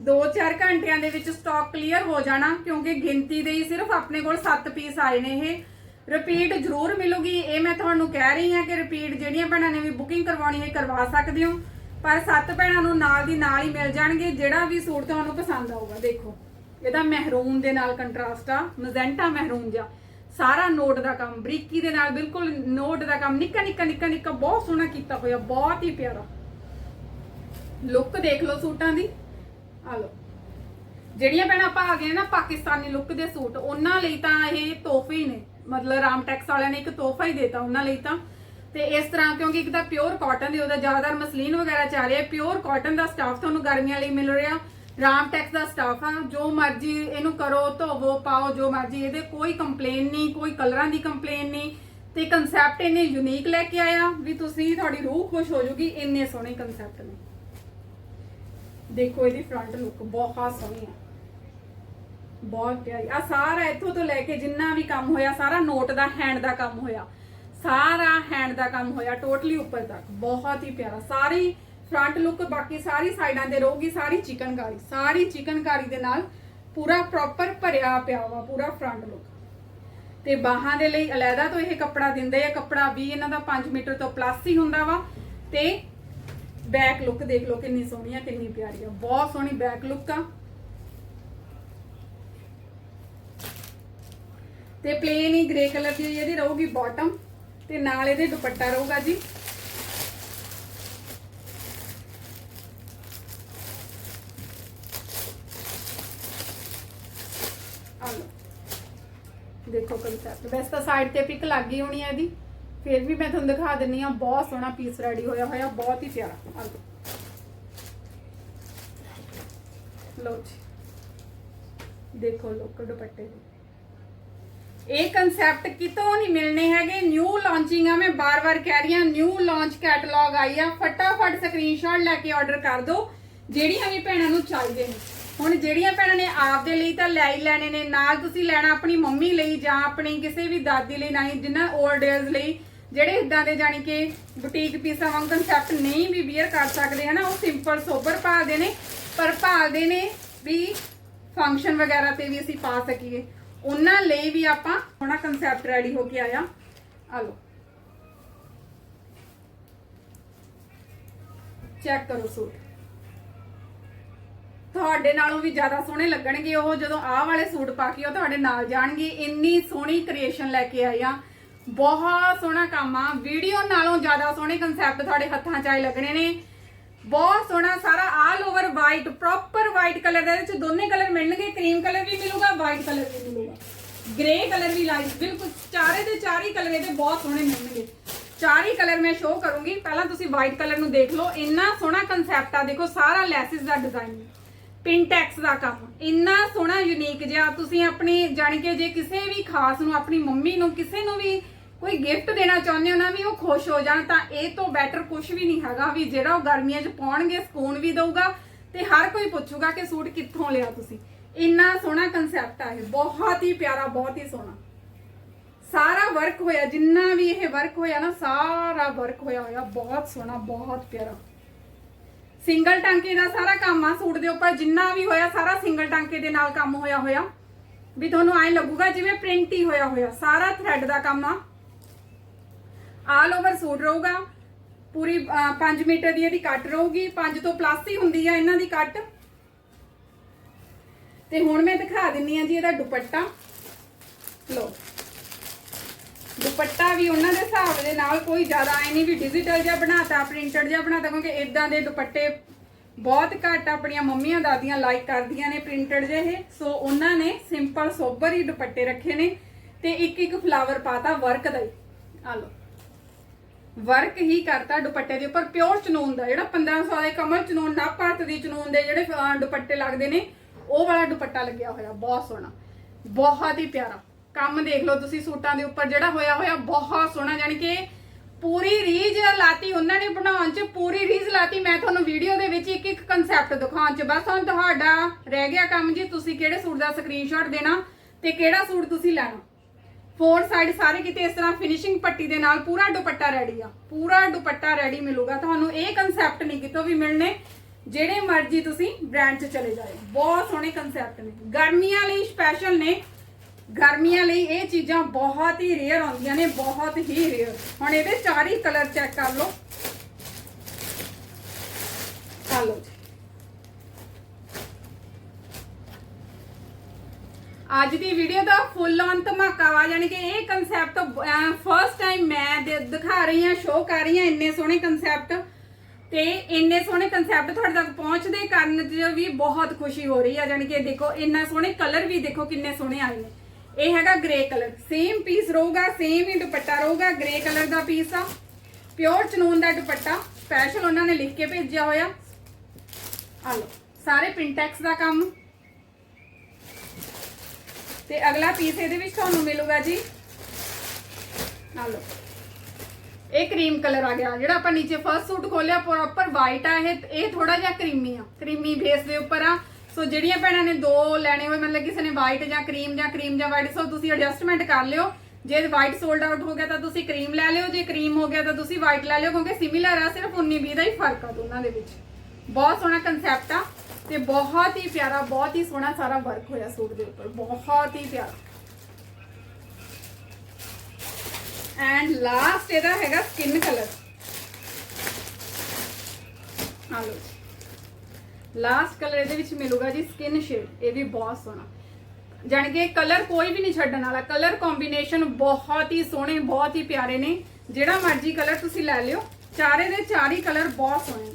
[SPEAKER 2] 2-4 ਘੰਟਿਆਂ ਦੇ ਵਿੱਚ ਸਟਾਕ ਕਲੀਅਰ ਹੋ ਜਾਣਾ, ਕਿਉਂਕਿ ਗਿਣਤੀ ਦੇ ਹੀ ਸਿਰਫ ਆਪਣੇ ਕੋਲ 7 ਪੀਸ ਆਏ ਨੇ ਇਹ। ਰਿਪੀਟ ਜ਼ਰੂਰ ਮਿਲੂਗੀ। ਇਹ ਮੈਂ ਤੁਹਾਨੂੰ ਕਹਿ ਰਹੀ ਹਾਂ ਕਿ ਰਿਪੀਟ ਜਿਹੜੀਆਂ ਭੈਣਾਂ ਨੇ ਵੀ ਬੁਕਿੰਗ ਕਰਵਾਉਣੀ ਹੈ, ਕਰਵਾ ਸਕਦੇ ਹੋ। ਪਰ 7 ਭੈਣਾਂ ਨੂੰ ਨਾਲ ਦੀ ਨਾਲ ਹੀ ਮਿਲ ਜਾਣਗੇ। ਜਿਹੜਾ ਵੀ ਸੂਟ ਤੁਹਾਨੂੰ ਪਸੰਦ ਆਊਗਾ, ਦੇਖੋ। ਇਹਦਾ ਮਹਿਰੂਨ ਦੇ ਨਾਲ ਕੰਟਰਾਸਟ ਆ ਮਜ਼ੈਂਟਾ ਮਹਿਰੂਨ ਜਿਹਾ। ਸਾਰਾ ਨੋਟ ਦਾ ਕੰਮ, ਬਰੀਕੀ ਦੇ ਨਾਲ ਬਿਲਕੁਲ ਨੋਟ ਦਾ ਕੰਮ, ਨਿੱਕਾ ਨਿੱਕਾ ਨਿੱਕਾ ਨਿੱਕਾ ਬਹੁਤ ਸੋਹਣਾ ਕੀਤਾ ਹੋਇਆ, ਬਹੁਤ ਹੀ ਪਿਆਰਾ। ਲੁੱਕ ਦੇਖ ਲਓ ਸੂਟਾਂ ਦੀ। ਆ ਲਓ। ਜਿਹੜੀਆਂ ਭੈਣਾਂ ਆਪਾਂ ਆ ਗਏ ਨਾ ਪਾਕਿਸਤਾਨੀ ਲੁੱਕ ਦੇ ਸੂਟ, ਉਹਨਾਂ ਲਈ ਤਾਂ ਇਹ ਤੋਹਫੇ ਹੀ ਨੇ। ਮਤਲਬ ਰਾਮ ਟੈਕਸ ਵਾਲਿਆਂ ਨੇ ਇੱਕ ਤੋਹਫਾ ਹੀ ਦੇਤਾ ਉਹਨਾਂ ਲਈ ਤਾਂ। ਤੇ ਇਸ ਤਰ੍ਹਾਂ ਕਿਉਂਕਿ ਇੱਕ ਤਾਂ ਪਿਓਰ ਕਾਟਨ ਦੀ, ਉਹਦਾ ਜ਼ਿਆਦਾਤਰ ਮਸਲੀਨ ਵਗੈਰਾ ਚੱਲ ਰਿਹਾ ਪਿਓਰ ਕਾਟਨ ਦਾ ਸਟਾਫ ਤੁਹਾਨੂੰ ਗਰਮੀਆਂ ਲਈ ਮਿਲ ਰਿਹਾ। ਰਾਮਟੈਕਸ ਦਾ ਸਟਾਫ ਆ, ਜੋ ਮਰਜ਼ੀ ਇਹਨੂੰ ਕਰੋ, ਧੋਵੋ, ਪਾਓ, ਜੋ ਮਰਜ਼ੀ, ਇਹਦੇ ਕੋਈ ਕੰਪਲੇਨ ਨਹੀਂ, ਕੋਈ ਕਲਰਾਂ ਦੀ ਕੰਪਲੇਨ ਨਹੀਂ। ਤੇ ਕਨਸੈਪਟ ਇਹਨੇ ਯੂਨੀਕ ਲੈ ਕੇ ਆਇਆ ਵੀ ਤੁਸੀਂ, ਤੁਹਾਡੀ ਰੂਹ ਖੁਸ਼ ਹੋ ਜਾਊਗੀ ਇੰਨੇ ਸੋਹਣੇ ਕਨਸੈਪਟ ਨੇ। ਦੇਖੋ ਇਹਦੀ ਫਰੰਟ ਲੁੱਕ ਬਹੁਤ ਸੋਹਣੀ ਆ। ਬਹੁਤ ਪਿਆਰੀ। ਆ ਸਾਰਾ ਇੱਥੋਂ ਤੋਂ ਲੈ ਕੇ ਜਿੰਨਾ ਵੀ ਕੰਮ ਹੋਇਆ, ਸਾਰਾ ਨੋਟ ਦਾ ਹੈਂਡ ਦਾ ਕੰਮ ਹੋਇਆ। ਸਾਰਾ ਹੈਂਡ ਦਾ ਕੰਮ ਹੋਇਆ ਟੋਟਲੀ ਉੱਪਰ ਤੱਕ। ਬਹੁਤ ਹੀ ਪਿਆਰਾ। ਸਾਰੀ ਫਰੰਟ ਲੁੱਕ ਬਾਕੀ ਸਾਰੀ ਸਾਈਡਾਂ ਤੇ ਰਹੂਗੀ, ਸਾਰੀ ਚਿਕਨਕਾਰੀ ਸਾਰੀ ਚਿਕਨਕਾਰੀ ਦੇ ਨਾਲ ਪੂਰਾ ਪ੍ਰੋਪਰ ਭਰਿਆ ਪਿਆ ਵਾ, ਪੂਰਾ ਫਰੰਟ ਲੁੱਕ ਤੇ ਬਾਹਾਂ ਦੇ ਲਈ ਅਲੱਗਾ ਤੋਂ ਇਹ ਕੱਪੜਾ ਦਿੰਦੇ ਆ, ਕੱਪੜਾ ਵੀ ਇਹਨਾਂ ਦਾ 5 ਮੀਟਰ ਤੋਂ ਪਲੱਸ ਹੀ ਹੁੰਦਾ ਵਾ। ਤੇ ਬੈਕ ਲੁੱਕ ਦੇਖ ਲਓ ਕਿੰਨੀ ਸੋਹਣੀ ਆ, ਕਿੰਨੀ ਪਿਆਰੀ ਆ, ਬਹੁਤ ਸੋਹਣੀ ਬੈਕ ਲੁੱਕ ਆ। ਤੇ ਪਲੇਨ ਹੀ ਗ੍ਰੇ ਕਲਰ ਦੀ ਇਹਦੀ ਰਹੂਗੀ ਬਾਟਮ ਤੇ ਨਾਲ ਇਹਦੇ ਦੁਪੱਟਾ ਰਹੂਗਾ ਜੀ ਆ ਲਓ ਦੇਖੋ ਕੰਸੈਪਟ ਵੈਸੇ ਤਾਂ ਸਾਈਡ ਤੇ ਪਿਕ ਲੱਗ ਗਈ ਹੋਣੀ ਹੈ ਇਹਦੀ। ਫਿਰ ਵੀ ਮੈਂ ਤੁਹਾਨੂੰ ਦਿਖਾ ਦਿੰਨੀ ਆ, ਬਹੁਤ ਸੋਹਣਾ ਪੀਸ ਰੈਡੀ ਹੋਇਆ ਹੋਇਆ, ਬਹੁਤ ਹੀ ਪਿਆਰਾ। ਆ ਲਓ। ਜੀ। ਦੇਖੋ ਲੁੱਕ ਦੁਪੱਟੇ ਇਹ ਕਨਸੈਪਟ ਕਿਤੋਂ ਨਹੀਂ ਮਿਲਨੇ ਹੈਗੇ। ਨਿਊ ਲਾਂਚਿੰਗ ਆ, ਮੈਂ ਬਾਰ-ਬਾਰ ਕਹਿ ਰਹੀ ਹਾਂ ਨਿਊ ਲਾਂਚ ਕੈਟਲੌਗ ਆਈ ਆ। ਫਟਾਫਟ ਸਕਰੀਨਸ਼ਾਟ ਲੈ ਕੇ ਆਰਡਰ ਕਰ ਦਿਓ। ਜਿਹੜੀਆਂ ਵੀ ਭੈਣਾਂ ਨੂੰ ਚਾਹੀਦੇ ਨੇ। ਹੁਣ ਜਿਹੜੀਆਂ ਭੈਣਾਂ ਨੇ ਆਪਦੇ ਲਈ ਤਾਂ ਲੈ ਹੀ ਲੈਣੇ ਨੇ ਨਾਲ ਤੁਸੀਂ ਲੈਣਾ ਆਪਣੀ ਮੰਮੀ ਲਈ ਜਾਂ ਆਪਣੀ ਕਿਸੇ ਵੀ ਦਾਦੀ ਲਈ ਨਹੀਂ ਜਿਨ੍ਹਾਂ 올ਡ ਏਜ ਲਈ, ਜਿਹੜੇ ਇਦਾਂ ਦੇ ਜਾਨੀ ਕਿ ਬੁਟੀਕ ਪੀਸਾਂ ਵਾਂਗ ਕਨਸੈਪਟ ਨਹੀਂ ਵੀ ਬੀਅਰ ਕਰ ਸਕਦੇ, ਹਨਾ, ਉਹ ਸਿੰਪਲ ਸੋਬਰ ਭਾਲਦੇ ਨੇ, ਪਰ ਭਾਲਦੇ ਨੇ ਵੀ ਫੰਕਸ਼ਨ ਵਗੈਰਾ ਤੇ ਵੀ ਅਸੀਂ ਪਾ ਸਕੀਏ। ਉਹਨਾਂ ਲਈ ਵੀ ਆਪਾਂ ਥੋੜਾ ਕਨਸੈਪਟ ਰੈਡੀ ਹੋ ਕੇ ਆਇਆ। ਆ ਲਓ। ਚੈੱਕ ਕਰੋ ਸੂਟ। ਤੁਹਾਡੇ ਨਾਲੋਂ ਵੀ ਜ਼ਿਆਦਾ ਸੋਹਣੇ ਲੱਗਣਗੇ ਉਹ ਜਦੋਂ ਆਹ ਵਾਲੇ ਸੂਟ ਪਾ ਕੇ ਉਹ ਤੁਹਾਡੇ ਨਾਲ ਜਾਣਗੇ। ਇੰਨੀ ਸੋਹਣੀ ਕ੍ਰੀਏਸ਼ਨ ਲੈ ਕੇ ਆਈ ਆ। ਬਹੁਤ ਸੋਹਣਾ ਕੰਮ ਆ। ਵੀਡੀਓ ਨਾਲੋਂ ਜ਼ਿਆਦਾ ਸੋਹਣੇ ਕਨਸੈਪਟ ਤੁਹਾਡੇ ਹੱਥਾਂ 'ਚ ਆਏ ਲੱਗਣੇ ਨੇ। ਬਹੁਤ ਸੋਹਣਾ ਸਾਰਾ all over white proper white colour ਦੇ ਵਿੱਚ ਦੋਨੇ ਕਲਰ ਮਿਲਣਗੇ। ਕਰੀਮ ਕਲਰ ਵੀ ਮਿਲੂਗਾ ਵਾਈਟ ਕਲਰ ਵੀ ਮਿਲੂਗਾ। ਗ੍ਰੇ ਕਲਰ ਵੀ ਲਾਈਟ ਬਿਲਕੁਲ ਚਾਰੇ ਦੇ ਚਾਰੇ ਹੀ ਕਲਰ ਇਹਦੇ ਬਹੁਤ ਸੋਹਣੇ ਮਿਲਣਗੇ। ਚਾਰ ਹੀ ਕਲਰ ਮੈਂ ਸ਼ੋਅ ਕਰੂੰਗੀ। ਪਹਿਲਾਂ ਤੁਸੀਂ ਵਾਈਟ ਕਲਰ ਨੂੰ ਦੇਖ ਲਓ। ਇੰਨਾ ਸੋਹਣਾ ਕਨਸੈਪਟ ਆ। ਦੇਖੋ, ਸਾਰਾ ਲੈਸਿਸ ਦਾ ਡਿਜ਼ਾਈਨ ਪਿੰਟੈਕਸ ਦਾ ਕੰਮ। ਇੰਨਾ ਸੋਹਣਾ ਯੂਨੀਕ ਜਿਹਾ, ਤੁਸੀਂ ਆਪਣੀ, ਜਾਣੀ ਕਿ ਜੇ ਕਿਸੇ ਵੀ ਖਾਸ ਨੂੰ, ਆਪਣੀ ਮੰਮੀ ਨੂੰ, ਕਿਸੇ ਨੂੰ ਵੀ ਕੋਈ ਗਿਫਟ ਦੇਣਾ ਚਾਹੁੰਦੇ ਹੋ ਨਾ ਵੀ ਉਹ ਖੁਸ਼ ਹੋ ਜਾਣ, ਤਾਂ ਇਹ ਤੋਂ ਬੈਟਰ ਕੁਝ ਵੀ ਨਹੀਂ ਹੈਗਾ ਵੀ ਜਿਹੜਾ ਉਹ ਗਰਮੀਆਂ 'ਚ ਪਾਉਣਗੇ, ਸਕੂਨ ਵੀ ਦਊਗਾ ਤੇ ਹਰ ਕੋਈ ਪੁੱਛੂਗਾ ਕਿ ਸੂਟ ਕਿੱਥੋਂ ਲਿਆ ਤੁਸੀਂ। ਇੰਨਾ ਸੋਹਣਾ ਕਨਸੈਪਟ ਆ ਇਹ। ਬਹੁਤ ਹੀ ਪਿਆਰਾ, ਬਹੁਤ ਹੀ ਸੋਹਣਾ। ਸਾਰਾ ਵਰਕ ਹੋਇਆ, ਜਿੰਨਾ ਵੀ ਇਹ ਵਰਕ ਹੋਇਆ ਨਾ, ਸਾਰਾ ਵਰਕ ਹੋਇਆ ਹੋਇਆ, ਬਹੁਤ ਸੋਹਣਾ, ਬਹੁਤ ਪਿਆਰਾ। ਸਿੰਗਲ ਟਾਂਕੇ ਦਾ ਸਾਰਾ ਕੰਮ ਆ ਸੂਟ ਦੇ ਉੱਪਰ, ਜਿੰਨਾ ਵੀ ਹੋਇਆ ਸਾਰਾ ਸਿੰਗਲ ਟਾਂਕੇ ਦੇ ਨਾਲ ਕੰਮ ਹੋਇਆ ਹੋਇਆ। ਵੀ ਤੁਹਾਨੂੰ ਐਂ ਲੱਗੂਗਾ ਜਿਵੇਂ ਪ੍ਰਿੰਟ ਹੀ ਹੋਇਆ ਹੋਇਆ, ਸਾਰਾ ਥ੍ਰੈਡ ਦਾ ਕੰਮ ਆ। ਆਲ ਓਵਰ ਸੂਟ ਰਹੂਗਾ, ਪੂਰੀ 5 ਮੀਟਰ ਦੀ ਇਹਦੀ ਕੱਟ ਰਹੂਗੀ 5 ਤੋਂ ਪਲੱਸ ਹੀ ਹੁੰਦੀ ਆ ਇਹਨਾਂ ਦੀ ਕੱਟ। ਤੇ ਹੁਣ ਮੈਂ ਦਿਖਾ ਦਿੰਨੀ ਆ ਜੀ ਇਹਦਾ ਦੁਪੱਟਾ। ਲੋ ਦੁਪੱਟਾ ਵੀ ਉਹਨਾਂ ਦੇ ਹਿਸਾਬ ਦੇ ਨਾਲ ਕੋਈ ਜ਼ਿਆਦਾ ਐ ਨਹੀਂ ਵੀ ਡਿਜੀਟਲ ਜਿਹਾ ਬਣਾਤਾ ਪ੍ਰਿੰਟਡ ਜਿਹਾ ਬਣਾਤਾ, ਕਿਉਂਕਿ ਇਦਾਂ ਦੇ ਦੁਪੱਟੇ ਬਹੁਤ ਘੱਟ ਆਪਣੀਆਂ ਮੰਮੀਆਂ ਦਾਦੀਆਂ ਲਾਈਕ ਕਰਦੀਆਂ ਨੇ ਪ੍ਰਿੰਟਡ ਜਿਹੇ। ਸੋ ਉਹਨਾਂ ਨੇ ਸਿੰਪਲ ਸੋਬਰ ਹੀ ਦੁਪੱਟੇ ਰੱਖੇ ਨੇ ਤੇ ਇੱਕ ਇੱਕ ਫਲਾਵਰ ਪਾਤਾ ਵਰਕ ਦਾ ਹੀ। ਆ ਲੋ ਵਰਕ ਹੀ ਕਰਤਾ ਦੁਪੱਟੇ ਦੇ ਉੱਪਰ ਪਿਓਰ ਚਨੂਨ ਦਾ, ਜਿਹੜਾ 1500 ਦੇ ਕਮਲ ਚਨੂਨ ਨਾ ਭਾਰਤ ਦੀ ਚਨੂਨ ਦੇ ਜਿਹੜੇ ਦੁਪੱਟੇ ਲੱਗਦੇ ਨੇ, ਉਹ ਵਾਲਾ ਦੁਪੱਟਾ ਲੱਗਿਆ ਹੋਇਆ, ਬਹੁਤ ਸੋਹਣਾ। ਬਹੁਤ ਹੀ ਪਿਆਰਾ। ਕੰਮ ਦੇਖ ਲਓ ਤੁਸੀਂ ਸੂਟਾਂ ਦੇ ਉੱਪਰ, ਜਿਹੜਾ ਹੋਇਆ ਹੋਇਆ ਬਹੁਤ ਸੋਹਣਾ ਜਾਨੀ ਕਿ ਪੂਰੀ ਰੀਜ ਲਾਤੀ ਉਹਨਾਂ ਨੇ ਬਣਾਉਣ ਚ, ਪੂਰੀ ਰੀਜ ਲਾਤੀ। ਮੈਂ ਤੁਹਾਨੂੰ ਵੀਡੀਓ ਦੇ ਵਿੱਚ ਇੱਕ ਇੱਕ ਕਨਸੈਪਟ ਦਿਖਾਉਣ ਚ। ਬਸ ਹੁਣ ਤੁਹਾਡਾ ਰਹਿ ਗਿਆ ਕੰਮ ਜੀ, ਤੁਸੀਂ ਕਿਹੜੇ ਸੂਟ ਦਾ ਸਕਰੀਨਸ਼ਾਟ ਦੇਣਾ ਤੇ ਕਿਹੜਾ ਸੂਟ ਤੁਸੀਂ ਲੈਣਾ। ਫੋਰ ਸਾਈਡ ਸਾਰੇ ਕਿਤੇ ਇਸ ਤਰ੍ਹਾਂ ਫਿਨਿਸ਼ਿੰਗ ਪੱਟੀ ਦੇ ਨਾਲ ਪੂਰਾ ਦੁਪੱਟਾ ਰੈਡੀ ਆ। ਪੂਰਾ ਦੁਪੱਟਾ ਰੈਡੀ ਮਿਲੂਗਾ। ਤੁਹਾਨੂੰ ਇਹ ਕਨਸੈਪਟ ਨਹੀਂ ਕਿਤੋਂ ਵੀ ਮਿਲਣੇ। ਜਿਹੜੇ ਮਰਜ਼ੀ ਤੁਸੀਂ ਬ੍ਰਾਂਡ 'ਚ ਚਲੇ ਜਾਓ। ਬਹੁਤ ਸੋਹਣੇ ਕਨਸੈਪਟ ਨੇ। ਗਰਮੀਆਂ ਲਈ ਸਪੈਸ਼ਲ ਨੇ। ਗਰਮੀਆਂ ਲਈ ਇਹ ਚੀਜ਼ਾਂ ਬਹੁਤ ਹੀ ਰੇਅਰ ਆਉਂਦੀਆਂ ਨੇ, ਬਹੁਤ ਹੀ ਰੇਅਰ ਹੁਣ ਇਹਦੇ ਚਾਰ ਹੀ ਕਲਰ ਚੈੱਕ ਕਰ ਲਓ। ਆ ਲਓ ਜੀ। ਅੱਜ ਦੀ ਵੀਡੀਓ ਦਾ ਫੁੱਲ ਔਨ ਧਮਾਕਾ ਵਾ, ਯਾਨੀ ਕਿ ਇਹ ਕਨਸੈਪਟ ਫਰਸਟ ਟਾਈਮ ਮੈਂ ਦਿਖਾ ਰਹੀ ਹਾਂ ਸ਼ੋਅ ਕਰ ਰਹੀ ਹਾਂ ਇੰਨੇ ਸੋਹਣੇ ਕਨਸੈਪਟ ਤੇ ਇੰਨੇ ਸੋਹਣੇ ਕਨਸੈਪਟ ਤੁਹਾਡੇ ਤੱਕ ਪਹੁੰਚਦੇ ਕਾਰਨ ਚ ਵੀ ਬਹੁਤ ਖੁਸ਼ੀ ਹੋ ਰਹੀ ਹੈ ਯਾਨੀ ਕਿ ਦੇਖੋ, ਇੰਨਾ ਸੋਹਣੇ ਕਲਰ ਵੀ ਦੇਖੋ, ਕਿੰਨੇ ਸੋਹਣੇ ਆਏ ਨੇ। ਇਹ ਹੈਗਾ ਗ੍ਰੇ ਕਲਰ ਸੇਮ ਪੀਸ ਰਹੂਗਾ ਸੇਮ ਹੀ ਦੁਪੱਟਾ ਰਹੂਗਾ ਗ੍ਰੇ ਕਲਰ ਦਾ ਪੀਸ ਆ। ਪਿਓਰ ਚਨੂਨ ਦਾ ਦੁਪੱਟਾ। ਸਪੈਸ਼ਲ ਉਹਨਾਂ ਨੇ ਲਿਖ ਕੇ ਭੇਜਿਆ ਹੋਇਆ। ਆ ਲਓ, ਸਾਰੇ ਪਿੰਟੈਕਸ ਦਾ ਕੰਮ। ਤੇ ਅਗਲਾ ਪੀਸ ਇਹਦੇ ਵਿੱਚ ਤੁਹਾਨੂੰ ਮਿਲੂਗਾ ਜੀ। ਆ ਲਓ, ਇਹ ਕਰੀਮ ਕਲਰ ਆ ਗਿਆ, ਜਿਹੜਾ ਆਪਾਂ ਨੀਚੇ ਫਰਸਟ ਸੂਟ ਖੋਲਿਆ ਪ੍ਰੋਪਰ ਵਾਈਟ ਆ, ਇਹ ਇਹ ਥੋੜਾ ਜਿਹਾ ਕਰੀਮੀ ਆ। ਕਰੀਮੀ ਬੇਸ ਦੇ ਉੱਪਰ ਆ। ਸੋ ਜਿਹੜੀਆਂ ਭੈਣਾਂ ਨੇ ਦੋ ਲੈਣੇ ਹੋਏ, ਮਤਲਬ ਕਿਸੇ ਨੇ ਵਾਈਟ ਜਾਂ ਕਰੀਮ ਜਾਂ ਕਰੀਮ ਜਾਂ ਵਾਈਟ ਸੋ ਤੁਸੀਂ ਐਡਜਸਟਮੈਂਟ ਕਰ ਲਿਓ। ਜੇ ਵਾਈਟ ਸੋਲਡ ਆਊਟ ਹੋ ਗਿਆ ਤਾਂ ਤੁਸੀਂ ਕਰੀਮ ਲੈ ਲਿਓ, ਜੇ ਕਰੀਮ ਹੋ ਗਿਆ ਤਾਂ ਤੁਸੀਂ ਵਾਈਟ ਲੈ ਲਿਓ, ਕਿਉਂਕਿ ਸਿਮਿਲਰ ਆ, ਸਿਰਫ 19 20 ਦਾ ਹੀ ਫ਼ਰਕ ਆ ਦੋਨਾਂ ਦੇ ਵਿੱਚ। ਬਹੁਤ ਸੋਹਣਾ ਕਨਸੈਪਟ ਆ ਤੇ ਬਹੁਤ ਹੀ ਪਿਆਰਾ, ਬਹੁਤ ਹੀ ਸੋਹਣਾ ਸਾਰਾ ਵਰਕ ਹੋਇਆ ਸੂਟ ਦੇ ਉੱਪਰ। ਬਹੁਤ ਹੀ ਪਿਆਰਾ। ਐਂਡ ਲਾਸਟ ਇਹਦਾ ਹੈਗਾ ਸਕਿਨ ਕਲਰ ਆ ਲਓ ਲਾਸਟ ਕਲਰ ਇਹਦੇ ਵਿੱਚ ਮਿਲੂਗਾ ਜੀ ਸਕਿਨ ਸ਼ੇਡ ਇਹ ਵੀ ਬਹੁਤ ਸੋਹਣਾ। ਜਾਣੀ ਕਿ ਕਲਰ ਕੋਈ ਵੀ ਨਹੀਂ ਛੱਡਣ ਵਾਲਾ। ਕਲਰ ਕੰਬੀਨੇਸ਼ਨ ਬਹੁਤ ਹੀ ਸੋਹਣੇ, ਬਹੁਤ ਹੀ ਪਿਆਰੇ ਨੇ। ਜਿਹੜਾ ਮਰਜ਼ੀ ਕਲਰ ਤੁਸੀਂ ਲੈ ਲਿਓ। ਚਾਰੇ ਦੇ ਚਾਰ ਹੀ ਕਲਰ ਬਹੁਤ ਸੋਹਣੇ ਨੇ।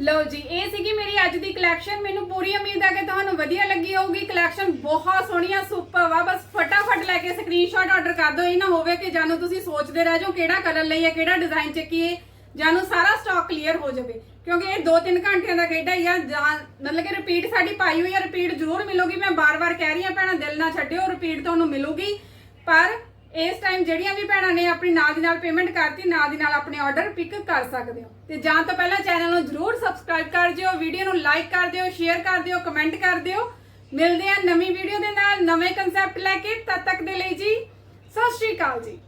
[SPEAKER 2] ਲਓ ਜੀ, ਇਹ ਸੀਗੀ ਮੇਰੀ ਅੱਜ ਦੀ ਕਲੈਕਸ਼ਨ ਮੈਨੂੰ ਪੂਰੀ ਉਮੀਦ ਹੈ ਕਿ ਤੁਹਾਨੂੰ ਵਧੀਆ ਲੱਗੀ ਹੋਊਗੀ। ਕਲੈਕਸ਼ਨ ਬਹੁਤ ਸੋਹਣੀਆਂ ਸੁਪਰ ਵਾ। ਬਸ ਫਟਾਫਟ ਲੈ ਕੇ ਸਕਰੀਨਸ਼ਾਟ ਆਰਡਰ ਕਰ ਦਿਓ। ਇਹ ਨਾ ਹੋਵੇ ਕਿ ਜਾਨੂੰ ਤੁਸੀਂ ਸੋਚਦੇ ਰਹਿ ਜਾਓ ਕਿਹੜਾ ਕਲਰ ਲਈਏ ਕਿਹੜਾ ਡਿਜ਼ਾਈਨ ਚੱਕੀਏ ਜਾਨੂੰ ਸਾਰਾ ਸਟਾਕ ਕਲੀਅਰ ਹੋ ਜਾਵੇ। ਕਿਉਂਕਿ ਇਹ 2-3 ਘੰਟਿਆਂ ਦਾ ਖੇਡਾ ਹੀ ਆ, ਜਾਂ- ਮਤਲਬ ਕਿ ਰਿਪੀਟ ਸਾਡੀ ਪਾਈ ਹੋਈ ਆ ਰਿਪੀਟ ਜ਼ਰੂਰ ਮਿਲੂਗੀ। ਮੈਂ ਬਾਰ-ਬਾਰ ਕਹਿ ਰਹੀ ਆ ਭੈਣਾਂ, ਦਿਲ ਨਾ ਛੱਡਿਓ ਰਿਪੀਟ ਤੁਹਾਨੂੰ ਮਿਲੂਗੀ। ਪਰ ਇਸ ਟਾਈਮ ਜਿਹੜੀਆਂ ਵੀ ਭੈਣਾਂ ਨੇ ਆਪਣੀ ਨਾਲ ਦੀ ਨਾਲ ਪੇਮੈਂਟ ਕਰਤੀ, ਨਾਲ ਦੀ ਨਾਲ ਆਪਣੇ ਆਰਡਰ ਪਿਕ ਕਰ ਸਕਦੇ ਹੋ। ਤੇ ਜਾਣ ਤੋਂ ਪਹਿਲਾਂ ਚੈਨਲ ਨੂੰ ਜਰੂਰ ਸਬਸਕ੍ਰਾਈਬ ਕਰ ਦਿਓ ਵੀਡੀਓ ਨੂੰ ਲਾਈਕ ਕਰ ਦਿਓ ਸ਼ੇਅਰ ਕਰ ਦਿਓ ਕਮੈਂਟ ਕਰ ਦਿਓ। ਮਿਲਦੇ ਆ ਨਵੀਂ ਵੀਡੀਓ ਦੇ ਨਾਲ, ਨਵੇਂ ਕਨਸੈਪਟ ਲੈ ਕੇ ਤਦ ਤੱਕ ਦੇ ਲਈ ਜੀ, ਸਤਿ ਸ਼੍ਰੀ ਅਕਾਲ ਜੀ।